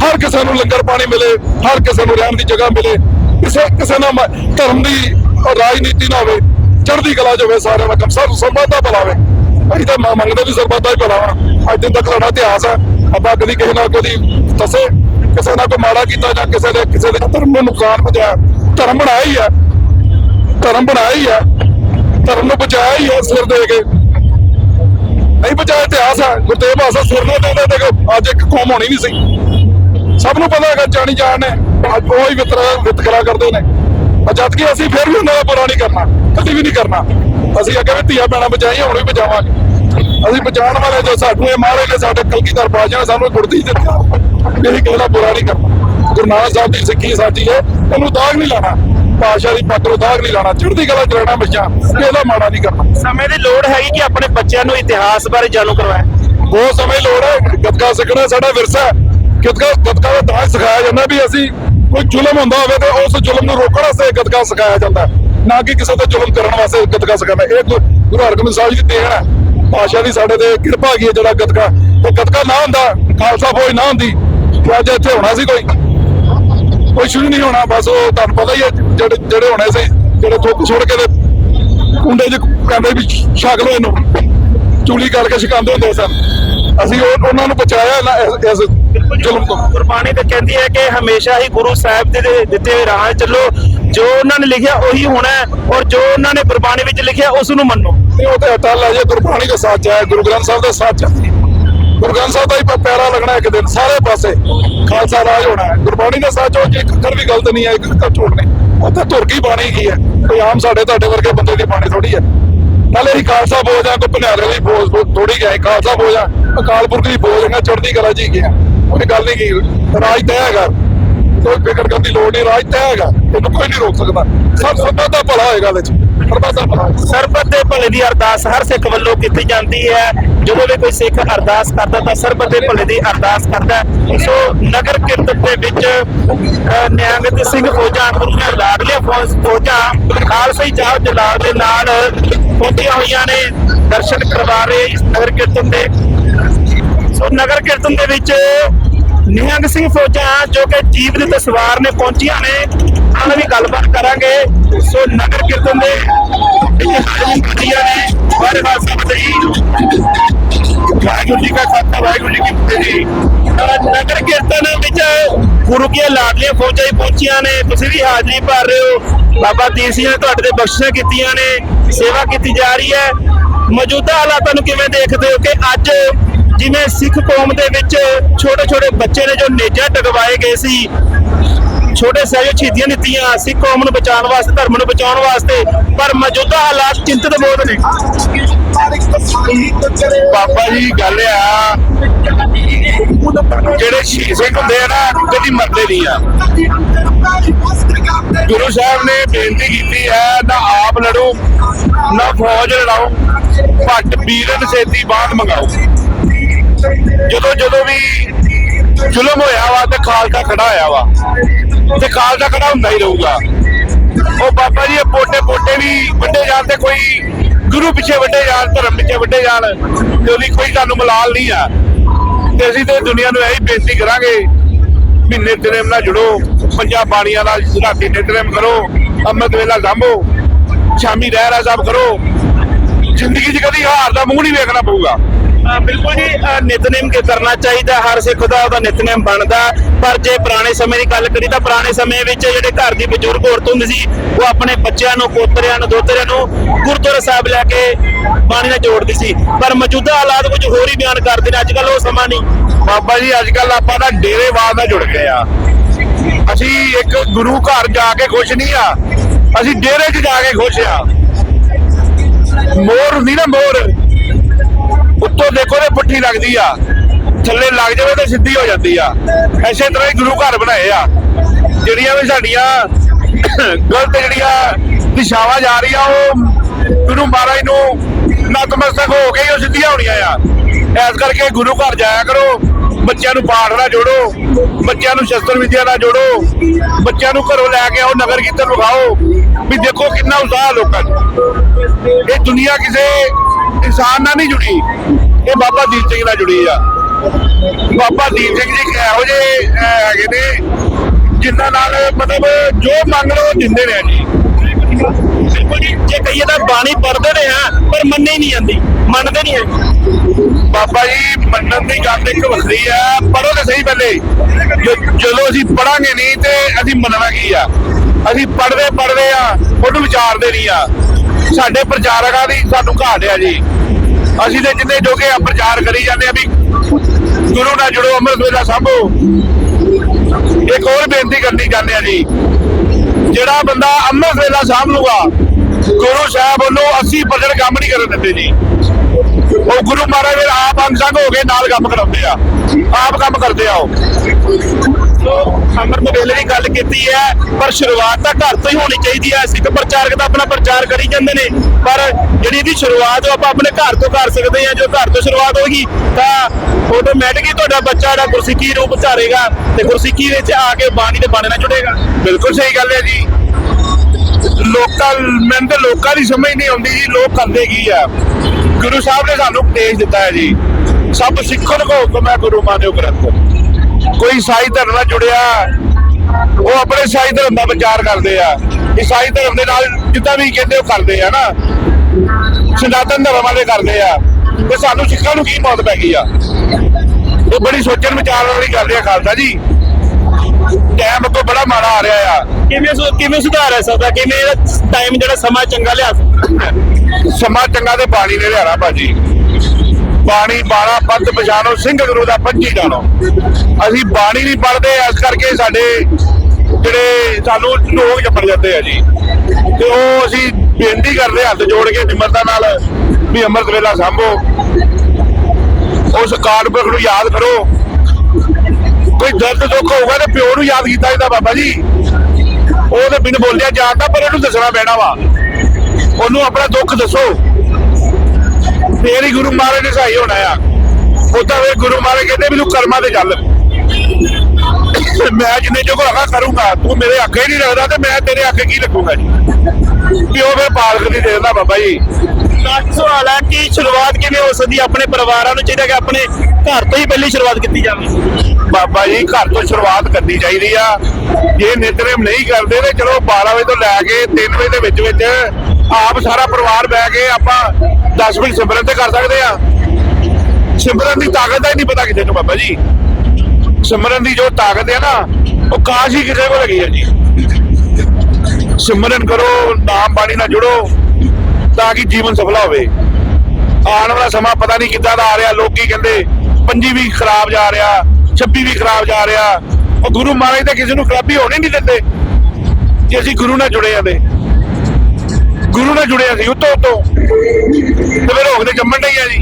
ਹਰ ਕਿਸੇ ਨੂੰ ਲੰਗਰ ਪਾਣੀ ਮਿਲੇ, ਹਰ ਕਿਸੇ ਨੂੰ ਰਹਿਣ ਦੀ ਜਗ੍ਹਾ ਮਿਲੇ, ਕਿਸੇ ਕਿਸੇ ਨਾਲ ਧਰਮ ਦੀ ਰਾਜਨੀਤੀ ਨਾ ਹੋਵੇ, ਚੜ੍ਹਦੀ ਕਲਾ ਚ ਹੋਵੇ ਸਾਰਿਆਂ ਦਾ ਕੰਮ, ਸਭ ਸਰਬੱਤ ਦਾ ਭਲਾ ਹੋਵੇ ਅਸੀਂ ਤਾਂ ਮ- ਮੰਗਦੇ ਵੀ ਸਰਬੱਤ ਹੀ ਭਲਾਵਾ, ਅੱਜ ਦਿਨ ਤੱਕ ਸਾਡਾ ਇਤਿਹਾਸ ਹੈ, ਆਪਾਂ ਕਦੀ ਕਿਸੇ ਨਾਲ ਕੋਈ ਦੱਸੇ। ਕਿਸੇ ਨਾਲ ਕੋਈ ਮਾੜਾ ਕੀਤਾ ਜਾਂ ਕਿਸੇ ਦੇ ਕਿਸੇ ਦੇ ਧਰਮ ਨੂੰ ਨੁਕਸਾਨ ਪਹੁੰਚਾਇਆ ਧਰਮ ਬਣਾਇਆ ਹੀ ਹੈ ਧਰਮ ਬਣਾਇਆ ਹੀ ਹੈ ਧਰਮ ਨੂੰ ਬਚਾਇਆ ਹੀ ਹੈ ਸਿਰ ਦੇ ਕੇ। ਨਹੀਂ ਬਚਾਇਆ ਇਤਿਹਾਸ ਹੈ ਗੁਰਦੇਵ ਬਾਸਾ ਸਿਰ ਦੇ ਦੇ ਦੇਖੋ, ਅੱਜ ਇੱਕ ਕੌਮ ਹੋਣੀ ਨਹੀਂ ਸੀ। ਸਭ ਨੂੰ ਪਤਾ ਹੈਗਾ ਜਾਣੀ ਜਾਣ ਨੇ। ਅੱਜ ਉਹ ਹੀ ਵਿਤਰਾ ਵਿਤਕਰਾ ਕਰਦੇ ਨੇ। ਪਰ ਜਦ ਕਿ ਅਸੀਂ ਫਿਰ ਵੀ ਉਹਨਾਂ ਦਾ ਬੁਰਾ ਨਹੀਂ ਕਰਨਾ, ਕਦੀ ਵੀ ਨਹੀਂ ਕਰਨਾ। ਅਸੀਂ ਅੱਗੇ ਵੀ ਧੀਆ ਪੈਣਾ ਬਚਾਈਆਂ, ਹੁਣ ਵੀ ਬਚਾਵਾਂਗੇ। ਅਸੀਂ ਬਚਾਉਣ ਵਾਲੇ ਜੋ ਸਾਨੂੰ ਇਹ ਮਾਰੇ ਨੇ ਸਾਡੇ ਕਲਗੀਧਰ ਬਾਜਾਂ ਸਾਨੂੰ ਗੁਰਦੀ ਦਿੱਤਾ। ਮੇਰੀ ਕਿਸੇ ਦਾ ਬੁਰਾ ਨਹੀਂ ਕਰਨਾ। ਗੁਰੂ ਨਾਨਕ ਸਾਹਿਬ ਦੀ ਸਿੱਖੀ ਸਾਡੀ ਹੈ ਇਹਨੂੰ ਦਾਗ ਨਹੀਂ ਲਾਣਾ। ਪਾਸ਼ਾ ਦੀ ਪੱਤ ਨੂੰ ਦਾਗ ਨਹੀਂ ਲਾਣਾ। ਚੜ੍ਹਦੀ ਕਲਾ ਚ ਰਹਿਣਾ ਬੱਚਾ ਇਹਦਾ ਮਾੜਾ ਨਹੀਂ ਕਰਨਾ। ਸਮੇਂ ਦੀ ਲੋੜ ਹੈਗੀ ਕਿ ਆਪਣੇ ਬੱਚਿਆਂ ਨੂੰ ਇਤਿਹਾਸ ਬਾਰੇ ਜਾਣੂ ਕਰਵਾਇਆ। ਬਹੁਤ ਸਮੇਂ ਲੋੜ ਹੈ। ਗੱਤਕਾ ਸਿੱਖਣਾ ਸਾਡਾ ਵਿਰਸਾ ਹੈ। ਗੱਤਕਾ ਗੱਤਕਾ ਦਾ ਹੀ ਸਿਖਾਇਆ ਜਾਂਦਾ ਵੀ ਅਸੀਂ ਕੋਈ ਜ਼ੁਲਮ ਹੁੰਦਾ ਹੋਵੇ ਤੇ ਉਸ ਜ਼ੁਲਮ ਨੂੰ ਰੋਕਣ ਵਾਸਤੇ ਗੱਤਕਾ ਸਿਖਾਇਆ ਜਾਂਦਾ। ਨਾ ਕਿ ਕਿਸੇ ਤੇ ਜ਼ੁਲਮ ਕਰਨ ਵਾਸਤੇ ਗੱਤਕਾ ਸਿਖਾਉਣਾ। ਇਹ ਗੁਰੂ ਹਰਗੋਬਿੰਦ ਸਾਹਿਬ ਜੀ ਦੀ ਦੇਣ ਹੈ। ਪਾਸ਼ਾ ਦੀ ਸਾਡੇ ਤੇ ਕਿਰਪਾ ਕੀ ਹੈ ਜਿਹੜਾ ਗੱਤਕਾ ਤੇ ਗੱਤਕਾ ਨਾ ਹੁੰਦਾ, ਖਾਲਸਾ ਫੌਜ ਨਾ ਹੁੰਦੀ, ਤੇ ਅੱਜ ਇੱਥੇ ਹੋਣਾ ਸੀ ਕੋਈ? ਕੁਛ ਵੀ ਨਹੀਂ ਹੋਣਾ, ਬਸ ਉਹ ਤੁਹਾਨੂੰ ਪਤਾ ਹੀ ਹੈ, ਜਿਹੜੇ ਜਿਹੜੇ ਹੋਣੇ ਸੀ, ਜਿਹੜੇ ਥੁੱਕ ਸੁੱਟ ਕੇ ਤੇ ਕੁੰਡੇ 'ਚ ਕਹਿੰਦੇ ਵੀ ਛਕ ਲਓ ਇਹਨੂੰ, ਚੂਲੀ ਕਰਕੇ ਛਕਾਉਂਦੇ ਹੁੰਦੇ ਸਨ। ਅਸੀਂ ਉਹਨਾਂ ਨੂੰ ਬਚਾਇਆ ਨਾ, ਇਸ- ਜ਼ੁਲਮ ਤੋਂ। ਗੁਰਬਾਣੀ ਤਾਂ ਕਹਿੰਦੀ ਹੈ ਕਿ ਹਮੇਸ਼ਾ ਹੀ ਗੁਰੂ ਸਾਹਿਬ ਦੇ ਦੇ ਦਿੱਤੇ ਹੋਏ ਰਾਹ ਚੱਲੋ, ਜੋ ਉਹਨਾਂ ਨੇ ਲਿਖਿਆ ਉਹੀ ਹੋਣਾ ਔਰ ਜੋ ਉਹਨਾਂ ਨੇ ਗੁਰਬਾਣੀ ਵਿੱਚ ਲਿਖਿਆ ਉਸ ਨੂੰ ਮੰਨੋ। ਤੇ ਉਹ ਤੇ ਅਟਲ ਹੈ ਜੇ ਗੁਰਬਾਣੀ ਦਾ ਸੱਚ ਹੈ, ਗੁਰੂ ਗ੍ਰੰਥ ਸਾਹਿਬ ਦਾ ਸੱਚ ਹੈ। ਗੁਰੂ ਗ੍ਰੰਥ ਸਾਹਿਬ ਦਾ ਹੀ ਪ- ਪੈਰਾ ਲੱਗਣਾ ਇੱਕ ਦਿਨ, ਸਾਰੇ ਪਾਸੇ ਖਾਲਸਾ ਰਾਜ ਹੋਣਾ ਹੈ। ਗੁਰਬਾਣੀ ਦਾ ਸੱਚ ਹੋ ਜੇ ਇੱਕ ਅੱਖਰ ਵੀ ਗਲਤ ਨਹੀਂ ਹੈ ਉੱਥੇ ਧੁਰ ਬਾਣੀ ਕੀ ਹੈ? ਕੋਈ ਆਮ ਸਾਡੇ ਤੁਹਾਡੇ ਵਰਗੇ ਬੰਦੇ ਦੀ ਬਾਣੀ ਥੋੜੀ ਹੈ। ਨਾਲੇ ਹੀ ਖਾਲਸਾ ਬੋਝ ਆ, ਕੋਈ ਭਨਿਆਰੇ ਦੀ ਬੋਝ ਥੋੜੀ ਗਿਆ ਖਾਲਸਾ ਬੋਝ ਆ, ਅਕਾਲ ਪੁਰਖ ਦੀ ਬੋਝ ਹੈ ਚੜ੍ਹਦੀ ਕਲਾ ਜੀ ਗਿਆ ਕੋਈ ਗੱਲ ਨਹੀਂ ਕੀ, ਰਾਜ ਤੈਅ ਹੈਗਾ। ਕੋਈ ਫਿਕਰ ਕਰਨ ਦੀ ਲੋੜ ਨਹੀਂ, ਰਾਜ ਤੈਅ ਹੈਗਾ। ਇਹਨੂੰ ਕੋਈ ਨਹੀਂ ਰੋਕ ਸਕਦਾ। ਸਭ ਸਭ ਦਾ ਭਲਾ ਹੋਏਗਾ ਇਹਦੇ ਚ। ਸਰਬਤ ਦੇ ਭਲੇ ਦੀ ਅਰਦਾਸ ਹਰ ਸਿੱਖ ਵੱਲੋਂ ਕੀਤੀ ਜਾਂਦੀ ਹੈ। ਜਦੋਂ ਵੀ ਕੋਈ ਸਿੱਖ ਅਰਦਾਸ ਕਰਦਾ ਤਾਂ ਸਰਬਤ ਦੇ ਭਲੇ ਦੀ ਅਰਦਾਸ ਕਰਦਾ ਸੋ ਨਗਰ ਕੀਰਤਨ ਦੇ ਵਿੱਚ ਅਹ, ਸਿੰਘ ਫੌਜਾਂ ਗੁਰੂਆਂ ਲਾਡਲੀਆਂ ਫੌਜਾਂ ਖਾਲਸਾਈ ਚਾਹ ਜਲਾਲ ਦੇ ਨਾਲ ਪਹੁੰਚੀਆਂ ਹੋਈਆਂ ਨੇ। ਦਰਸ਼ਨ ਕਰਵਾ ਰਹੇ ਇਸ ਨਗਰ ਕੀਰਤਨ ਦੇ। ਸੋ ਨਗਰ ਕੀਰਤਨ ਦੇ ਵਿੱਚ ਨਿਹੰਗ ਸਿੰਘ ਫੌਜਾਂ ਜੋ ਕਿ ਜੀਪ ਦੇ ਤੇ ਨੇ ਪਹੁੰਚੀਆਂ ਨੇ। ਉਹਨਾਂ ਨਾਲ ਵੀ ਗੱਲਬਾਤ ਕਰਾਂਗੇ। ਸੋ ਨਗਰ ਕੀਰਤਨ ਦੇ ਵਾਹਿਗੁਰੂ ਜੀ ਕਾ ਖਾਲਸਾ, ਵਾਹਿਗੁਰੂ ਜੀ ਕੀ ਫਤਿਹ ਜੀ। ਨਗਰ ਕੀਰਤਨ ਵਿੱਚ ਗੁਰੂ ਕੀ ਲਾਡਲੀਆਂ ਫੌਜਾਂ ਹੀ ਪਹੁੰਚੀਆਂ ਨੇ। ਤੁਸੀਂ ਵੀ ਹਾਜ਼ਰੀ ਭਰ ਰਹੇ ਹੋ। ਬਾਬਾ ਦੀਪ ਸਿੰਘ ਨੇ ਤੁਹਾਡੇ ਤੇ ਬਖਸ਼ਿਸ਼ਾਂ ਕੀਤੀਆਂ ਨੇ। ਸੇਵਾ ਕੀਤੀ ਜਾ ਰਹੀ ਹੈ। ਮੌਜੂਦਾ ਹਾਲਾਤਾਂ ਨੂੰ ਕਿਵੇਂ ਦੇਖਦੇ ਹੋ ਕਿ ਅੱਜ ਜਿਵੇਂ ਸਿੱਖ ਕੌਮ ਦੇ ਵਿੱਚ ਛੋਟੇ ਛੋਟੇ ਬੱਚੇ ਨੇ ਜੋ ਨੇਜਾ ਟਕਵਾਏ ਗਏ ਸੀ, ਛੋਟੇ ਸਹਿਯੋਗ ਸ਼ਹੀਦੀਆਂ ਦਿੱਤੀਆਂ ਸਿੱਖ ਕੌਮ ਨੂੰ ਬਚਾਉਣ ਵਾਸਤੇ, ਧਰਮ ਨੂੰ ਬਚਾਉਣ ਵਾਸਤੇ, ਪਰ ਮੌਜੂਦਾ ਹਾਲਾਤ ਚਿੰਤਤ ਬਹੁਤ ਨੇ। ਬਾਬਾ ਜੀ, ਗੱਲ ਆ। ਜਿਹੜੇ ਸ਼ਹੀਦ ਸਿੰਘ ਹੁੰਦੇ ਆ ਨਾ, ਕਦੀ ਮਰਦੇ ਨਹੀਂ ਆ। ਗੁਰੂ ਸਾਹਿਬ ਨੇ ਬੇਨਤੀ ਕੀਤੀ ਹੈ, ਨਾ ਆਪ ਲੜੋ, ਨਾ ਫੌਜ ਲੜਾਓ, ਭੱਟ ਵੀਰਨ ਸੇਤੀ ਬਾਦ ਮੰਗਾਓ। ਜਦੋਂ ਜਦੋਂ ਵੀ ਜ਼ੁਲਮ ਹੋਇਆ ਵਾ ਤੇ ਖਾਲਸਾ ਖੜਾ ਹੋਇਆ ਵਾ, ਤੇ ਖਾਲਸਾ ਖੜਾ ਹੁੰਦਾ ਹੀ ਰਹੂਗਾ। ਉਹ ਬਾਬਾ ਜੀ ਪੋਟੇ ਪੋਟੇ ਵੀ ਵੱਡੇ ਜਾਣ ਤੇ ਕੋਈ ਗੁਰੂ ਪਿੱਛੇ ਵੱਡੇ ਜਾਣ, ਧਰਮ ਪਿੱਛੇ ਵੱਡੇ ਜਾਣ, ਤੇ ਉਹਦੀ ਕੋਈ ਸਾਨੂੰ ਮਲਾਲ ਨਹੀਂ ਆ। ਤੇ ਅਸੀਂ ਤੇ ਦੁਨੀਆ ਨੂੰ ਇਹੀ ਬੇਨਤੀ ਕਰਾਂਗੇ, ਮਹੀਨੇ ਦਿਨੇ ਨਾਲ ਜੁੜੋ, ਪੰਜਾਂ ਬਾਣੀਆਂ ਨਾਲ ਰਾਤੀ ਨਿਤਨੇਮ ਕਰੋ, ਅੰਮ੍ਰਿਤ ਵੇਲਾ ਸਾਂਭੋ, ਸ਼ਾਮੀ ਰਹਿ ਰਾ ਕਰੋ। ਜ਼ਿੰਦਗੀ 'ਚ ਕਦੀ ਹਾਰ ਦਾ ਮੂੰਹ ਨਹੀਂ ਵੇਖਣਾ ਪਊਗਾ। ਬਿਲਕੁਲ ਜੀ ਅਹ ਨਿਤਨੇਮ ਕੀ ਕਰਨਾ ਚਾਹੀਦਾ, ਹਰ ਸਿੱਖ ਦਾ ਉਹਦਾ ਨਿਤਨੇਮ ਬਣਦਾ। ਪਰ ਜੇ ਪੁਰਾਣੇ ਸਮੇਂ ਦੀ ਗੱਲ ਕਰੀ ਤਾਂ ਪੁਰਾਣੇ ਸਮੇਂ ਵਿੱਚ ਜਿਹੜੇ ਘਰ ਦੀ ਬਜ਼ੁਰਗ ਔਰਤ ਹੁੰਦੀ ਸੀ, ਉਹ ਆਪਣੇ ਬੱਚਿਆਂ ਨੂੰ, ਪੋਤਰਿਆਂ ਨੂੰ, ਦੋਤਰਿਆਂ ਨੂੰ ਗੁਰਦੁਆਰਾ ਸਾਹਿਬ ਲੈ ਕੇ ਬਾਣੀ ਨਾਲ ਜੋੜਦੀ ਸੀ। ਪਰ ਮੌਜੂਦਾ ਹਾਲਾਤ ਕੁਝ ਹੋਰ ਹੀ ਬਿਆਨ ਕਰਦੇ ਨੇ ਅੱਜ ਕੱਲ ਉਹ ਸਮਾਂ ਨਹੀਂ। ਬਾਬਾ ਜੀ ਅੱਜ ਕੱਲ ਆਪਾਂ ਦਾ ਡੇਰੇਵਾਦ ਨਾਲ ਜੁੜ ਗਏ ਆ। ਅਸੀਂ ਇੱਕ ਗੁਰੂ ਘਰ ਜਾ ਕੇ ਖੁਸ਼ ਨਹੀਂ ਆ। ਅਸੀਂ ਡੇਰੇ 'ਚ ਜਾ ਕੇ ਖੁਸ਼ ਆ। ਮੋਰ ਹੁੰਦੀ ਨਾ ਮੋਰ। ਉੱਤੋਂ ਦੇਖੋ ਤੇ ਪੁੱਠੀ ਲੱਗਦੀ ਆ। ਥੱਲੇ ਲੱਗ ਜਾਵੇ ਤੇ ਸਿੱਧੀ ਹੋ ਜਾਂਦੀ ਆ। ਐਸੇ ਤਰ੍ਹਾਂ ਹੀ ਗੁਰੂ ਘਰ ਬਣਾਏ ਆ। ਜਿਹੜੀਆਂ ਵੀ ਸਾਡੀਆਂ ਗਲਤ ਜਿਹੜੀਆਂ ਦਿਸ਼ਾਵਾਂ ਜਾ ਰਹੀਆਂ, ਉਹ ਗੁਰੂ ਮਹਾਰਾਜ ਨੂੰ ਨਤਮਸਤਕ ਹੋ ਕੇ ਹੀ ਉਹ ਸਿੱਧੀਆਂ ਹੋਣੀਆਂ ਆ। ਐਸ ਕਰਕੇ ਗੁਰੂ ਘਰ ਜਾਇਆ ਕਰੋ। ਬੱਚਿਆਂ ਨੂੰ ਪਾਠ ਨਾਲ ਜੋੜੋ। ਬੱਚਿਆਂ ਨੂੰ ਸ਼ਸਤਰ ਵਿਦਿਆ ਨਾਲ ਜੋੜੋ। ਬੱਚਿਆਂ ਨੂੰ ਘਰੋਂ ਲੈ ਕੇ ਆਓ, ਨਗਰ ਕੀਰਤਨ ਲਗਾਓ ਵੀ ਦੇਖੋ ਕਿੰਨਾ ਉਤਸ਼ਾਹ ਲੋਕਾਂ 'ਚ ਇਹ ਦੁਨੀਆ ਕਿਸੇ ਇਨਸਾਨ ਨਾਲ ਨਹੀਂ ਜੁੜੀ। ਇਹ ਬਾਬਾ ਦੀਪ ਸਿੰਘ ਨਾਲ ਜੁੜੀ ਆ। ਬਾਬਾ ਦੀਪ ਸਿੰਘ ਜੀ ਇਹੋ ਅਹ, ਹੈਗੇ ਨੇ ਜਿਨ੍ਹਾਂ ਨਾਲ ਮਤਲਬ ਜੋ ਮੰਗ ਲਓ ਦਿੰਦੇ ਨੇ ਜੀ। ਬਿਲਕੁਲ ਜੀ ਜੇ ਕਹੀਏ ਤਾਂ ਬਾਣੀ ਪੜ੍ਹਦੇ ਨੇ ਆ ਪਰ ਮੰਨੇ ਨਹੀਂ ਜਾਂਦੀ ਮੰਨਦੇ ਨਹੀਂ ਹੈ ਬਾਬਾ ਜੀ ਮੰਨਣ ਦੀ ਗੱਲ ਇੱਕ ਵੱਖਰੀ ਆ ਪੜੋ ਤੇ ਸਹੀ ਪਹਿਲੇ। ਜ- ਜਦੋਂ ਅਸੀਂ ਪੜਾਂਗੇ ਨਹੀਂ ਤੇ ਅਸੀਂ ਮੰਨਣਾ ਕੀ ਆ? ਅਸੀਂ ਪੜਦੇ ਪੜਦੇ ਆ ਉਹਨੂੰ ਵਿਚਾਰਦੇ ਨਹੀਂ ਆ। ਸਾਡੇ ਪ੍ਰਚਾਰਕਾਂ ਦੀ ਸਾਨੂੰ ਘਾਟ ਆ ਜੀ। ਅਸੀਂ ਤੇ ਜਿੰਨੇ ਜੋਗੇ ਆ ਪ੍ਰਚਾਰ ਕਰੀ ਜਾਂਦੇ ਆ ਵੀ ਗੁਰੂ ਨਾਲ ਜੁੜੋ, ਅੰਮ੍ਰਿਤ ਵੇਲਾ ਸਾਂਭੋ। ਇੱਕ ਹੋਰ ਬੇਨਤੀ ਕਰਨੀ ਚਾਹੁੰਦੇ ਆ ਜੀ। ਜਿਹੜਾ ਬੰਦਾ ਅੰਮ੍ਰਿਤ ਵੇਲਾ ਸਾਂਭ ਲੂਗਾ ਗੁਰੂ ਸਾਹਿਬ ਵੱਲੋਂ 80% ਕੰਮ ਨਹੀਂ ਕਰਨ ਦਿੰਦੇ ਜੀ। ਉਹ ਗੁਰੂ ਮਹਾਰਾਜ ਆਪ ਅੰਗ ਸੰਗ ਹੋ ਕੇ ਨਾਲ ਕੰਮ ਕਰਾਉਂਦੇ ਆ। ਆਪ ਕੰਮ ਕਰਦੇ ਆ ਉਹ। ਸੋ ਅੰਮ੍ਰਿਤ ਵੇਲੇ ਦੀ ਗੱਲ ਕੀਤੀ ਹੈ, ਪਰ ਸ਼ੁਰੂਆਤ ਤਾਂ ਘਰ ਤੋਂ ਹੀ ਹੋਣੀ ਚਾਹੀਦੀ ਹੈ। ਸਿੱਖ ਪ੍ਰਚਾਰਕ ਤਾਂ ਆਪਣਾ ਪ੍ਰਚਾਰ ਕਰੀ ਜਾਂਦੇ ਨੇ। ਪਰ ਜਿਹੜੀ ਇਹਦੀ ਸ਼ੁਰੂਆਤ ਉਹ ਆਪਾਂ ਆਪਣੇ ਘਰ ਤੋਂ ਕਰ ਸਕਦੇ ਹਾਂ ਜੋ ਘਰ ਤੋਂ ਸ਼ੁਰੂਆਤ ਹੋਏਗੀ ਤਾਂ ਆਟੋਮੈਟਿਕ ਤੁਹਾਡਾ ਬੱਚਾ ਜਿਹੜਾ ਗੁਰਸਿੱਖੀ ਰੂਪ ਧਾਰੇਗਾ ਤੇ ਗੁਰਸਿੱਖੀ ਵਿੱਚ ਆ ਕੇ ਬਾਣੀ ਦੇ ਬਾਣੇ ਨਾਲ ਜੁੜੇਗਾ। ਬਿਲਕੁਲ ਸਹੀ ਗੱਲ ਹੈ ਜੀ। ਲੋਕਾਂ ਮੈਨੂੰ ਤਾਂ ਲੋਕਾਂ ਦੀ ਸਮਝ ਨਹੀਂ ਆਉਂਦੀ ਜੀ, ਲੋਕ ਕਰਦੇ ਕੀ ਆ। ਗੁਰੂ ਸਾਹਿਬ ਨੇ ਸਾਨੂੰ ਉਪਦੇਸ਼ ਦਿੱਤਾ ਹੈ ਜੀ। ਸਭ ਸਿੱਖਣ ਕੋ ਹੁਕਮ ਹੈ ਗੁਰੂ ਮਾਨਿਓ, ਗ੍ਰੰਥ। ਕੋਈ ਸਾਈ ਧਰਮ ਨਾਲ ਜੁੜਿਆ ਉਹ ਆਪਣੇ ਸਾਈ ਧਰਮ ਦਾ ਵਿਚਾਰ ਕਰਦੇ ਆ। ਈਸਾਈ ਧਰਮ ਦੇ ਨਾਲ ਜਿੱਦਾਂ ਵੀ ਕਹਿੰਦੇ ਉਹ ਕਰਦੇ ਆ ਨਾ। ਸਨਾਤਨ ਧਰਮ ਵਾਲੇ ਕਰਦੇ ਆ। ਤੇ ਸਾਨੂੰ ਸਿੱਖਾਂ ਨੂੰ ਕੀ ਮੌਤ ਪੈ ਗਈ ਆ? ਇਹ ਬੜੀ ਸੋਚਣ ਵਿਚਾਰਨ ਵਾਲੀ ਗੱਲ ਹੈ ਖਾਲਸਾ ਜੀ। ਟਾਈਮ ਅੱਗੋਂ ਬੜਾ ਮਾੜਾ ਆ ਰਿਹਾ ਆ। ਕਿਵੇਂ ਕਿਵੇਂ ਸੁਧਾਰ ਹੈ ਸਕਦਾ? ਕਿਵੇਂ ਟਾਈਮ ਜਿਹੜਾ ਸਮਾਂ ਚੰਗਾ ਲਿਆ ਸਮਾਂ ਚੰਗਾ ਤੇ ਪਾਣੀ ਨੇ ਲਿਆਣਾ ਭਾਜੀ। ਬਾਣੀ ਬਾਣਾ ਪੰਥ ਪਛਾਣੋ, ਸਿੰਘ ਗੁਰੂ ਦਾ ਪੰਜੀ ਜਾਣੋ। ਅਸੀਂ ਬਾਣੀ ਨਹੀਂ ਪੜ੍ਹਦੇ, ਇਸ ਕਰਕੇ ਸਾਡੇ ਜਿਹੜੇ ਸਾਨੂੰ ਲੋਕ ਜਪੜ ਜਾਂਦੇ ਆ ਜੀ। ਤੇ ਉਹ ਅਸੀਂ ਬੇਨਤੀ ਕਰਦੇ ਹੱਥ ਜੋੜ ਕੇ ਨਿਮਰਤਾ ਨਾਲ ਵੀ ਅੰਮ੍ਰਿਤ ਵੇਲਾ ਸੰਭੋ। ਉਸ ਕਾਰਡ ਨੂੰ ਯਾਦ ਕਰੋ। ਕੋਈ ਦਰਦ ਦੁੱਖ ਹੋਊਗਾ ਤੇ ਪਿਓ ਨੂੰ ਯਾਦ ਕੀਤਾ ਜਾਂਦਾ ਬਾਬਾ ਜੀ। ਉਹ ਤੇ ਬਿਨ ਬੋਲਿਆ ਜਾਂਦਾ ਪਰ ਉਹਨੂੰ ਦੱਸਣਾ ਪੈਣਾ ਵਾ। ਉਹਨੂੰ ਆਪਣਾ ਦੁੱਖ ਦੱਸੋ। ਫੇਰ ਹੀ ਗੁਰੂ ਮਹਾਰਾਜ ਨੇ ਸਹਾਈ ਹੋਣਾ ਆ। ਉਦਾਂ ਫਿਰ ਗੁਰੂ ਮਹਾਰਾਜ ਕਹਿੰਦੇ ਮੈਨੂੰ ਕਰਮਾਂ ਤੇ ਚੱਲ। ਮੈਂ ਜਿੰਨੇ ਜੋ ਹੈਗਾ ਕਰੂੰਗਾ, ਤੂੰ ਮੇਰੇ ਅੱਗੇ ਨਹੀਂ ਰੱਖਦਾ ਤੇ ਮੈਂ ਤੇਰੇ ਅੱਗੇ ਕੀ ਲੱਗੂਗਾ ਜੀ? ਪਿਓ ਫਿਰ ਪਾਲਕ ਨਹੀਂ ਦੇ ਬਾਬਾ ਜੀ। ਲਾਸਟ ਸਵਾਲ ਹੈ ਕਿ ਸ਼ੁਰੂਆਤ ਕਿਵੇਂ ਹੋ ਸਕਦੀ ਆਪਣੇ ਪਰਿਵਾਰਾਂ ਨੂੰ ਚਾਹੀਦਾ ਕਿ ਆਪਣੇ ਘਰ ਤੋਂ ਹੀ ਪਹਿਲੀ ਸ਼ੁਰੂਆਤ ਕੀਤੀ ਜਾਵੇ? ਬਾਬਾ ਜੀ, ਘਰ ਤੋਂ ਸ਼ੁਰੂਆਤ ਕਰਨੀ ਚਾਹੀਦੀ ਆ। ਜੇ ਨਿਤਨੇਮ ਨਹੀਂ ਕਰਦੇ ਤੇ ਚਲੋ 12 ਵਜੇ ਤੋਂ ਲੈ ਕੇ 3 ਵਜੇ ਦੇ ਵਿੱਚ ਵਿੱਚ ਆਪ ਸਾਰਾ ਪਰਿਵਾਰ ਬਹਿ ਕੇ ਆਪਾਂ 10 ਮਿੰਟ ਸਿਮਰਨ ਤੇ ਕਰ ਸਕਦੇ ਆ ਸਿਮਰਨ ਦੀ ਤਾਕਤ ਦਾ ਹੀ ਨਹੀਂ ਪਤਾ ਕਿਸੇ ਨੂੰ ਬਾਬਾ ਜੀ। ਸਿਮਰਨ ਦੀ ਜੋ ਤਾਕਤ ਹੈ ਨਾ, ਉਹ ਕਾਸ਼ ਹੀ ਕਿਸੇ ਕੋਲ ਹੈਗੀ ਹੈ ਜੀ। ਸਿਮਰਨ ਕਰੋ, ਨਾਮ ਬਾਣੀ ਨਾਲ ਜੁੜੋ, ਤਾਂ ਕਿ ਜੀਵਨ ਸਫਲਾ ਹੋਵੇ। ਆਉਣ ਵਾਲਾ ਸਮਾਂ ਪਤਾ ਨਹੀਂ ਕਿੱਦਾਂ ਦਾ ਆ ਰਿਹਾ, ਲੋਕੀ ਕਹਿੰਦੇ, ਪੰਜੀ ਵੀ ਖਰਾਬ ਜਾ ਰਿਹਾ 26 ਵੀ ਖਰਾਬ ਜਾ ਰਿਹਾ। ਉਹ ਗੁਰੂ ਮਹਾਰਾਜ ਤਾਂ ਕਿਸੇ ਨੂੰ ਖਰਾਬੀ ਹੋਣੀ ਨਹੀਂ ਦਿੰਦੇ। ਜੇ ਅਸੀਂ ਗੁਰੂ ਨਾਲ ਜੁੜੇ ਜਾਂਦੇ ਗੁਰੂ ਨਾਲ ਜੁੜੇ ਅਸੀਂ ਉਤੋਂ ਉਤੋਂ। ਤੇ ਫਿਰ ਹੋਗਦੇ ਜੰਮਣ ਨਹੀਂ ਆ ਜੀ।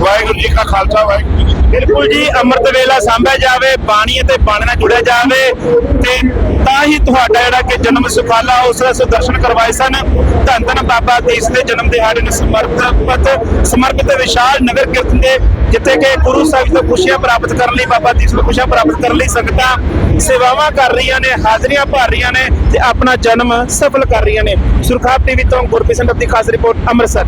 ਵਾਹਿਗੁਰੂ ਜੀ ਕਾ ਖਾਲਸਾ, ਵਾਹਿਗੁਰੂ ਜੀ ਬਿਲਕੁਲ ਜੀ, ਅੰਮ੍ਰਿਤ ਵੇਲਾ ਸਾਂਭਿਆ ਜਾਵੇ, ਬਾਣੀ ਅਤੇ ਬਾਣੇ ਨਾਲ ਜੁੜਿਆ ਜਾਵੇ ਤੇ ਤਾਂ ਹੀ ਤੁਹਾਡਾ ਜਿਹੜਾ ਕਿ ਜਨਮ ਸੁਖਾਲਾ, ਉਸ ਦਾ ਦਰਸ਼ਨ ਕਰਵਾਏ ਸਨ। ਧੰਨ ਧੰਨ ਬਾਬਾ ਦੀਸ ਦੇ ਜਨਮ ਦਿਹਾੜੇ ਨੂੰ ਸਮਰਪਿਤ ਸਮਰਪਿਤ ਵਿਸ਼ਾਲ ਨਗਰ ਕੀਰਤਨ ਦੇ ਜਿੱਥੇ ਕਿ ਗੁਰੂ ਸਾਹਿਬ ਤੋਂ ਖੁਸ਼ੀਆਂ ਪ੍ਰਾਪਤ ਕਰਨ ਲਈ, ਬਾਬਾ ਦੀਸ ਨੂੰ ਖੁਸ਼ੀਆਂ ਪ੍ਰਾਪਤ ਕਰਨ ਲਈ ਸੰਗਤਾਂ ਸੇਵਾਵਾਂ ਕਰ ਰਹੀਆਂ ਨੇ, ਹਾਜ਼ਰੀਆਂ ਭਰ ਰਹੀਆਂ ਨੇ ਤੇ ਆਪਣਾ ਜਨਮ ਸਫਲ ਕਰ ਰਹੀਆਂ ਨੇ। ਸੁਰਖਾਬ ਟੀਵੀ ਤੋਂ ਗੁਰਪ੍ਰੀਤ ਸਿੰਘ ਦੀ ਖਾਸ ਰਿਪੋਰਟ ਅੰਮ੍ਰਿਤਸਰ।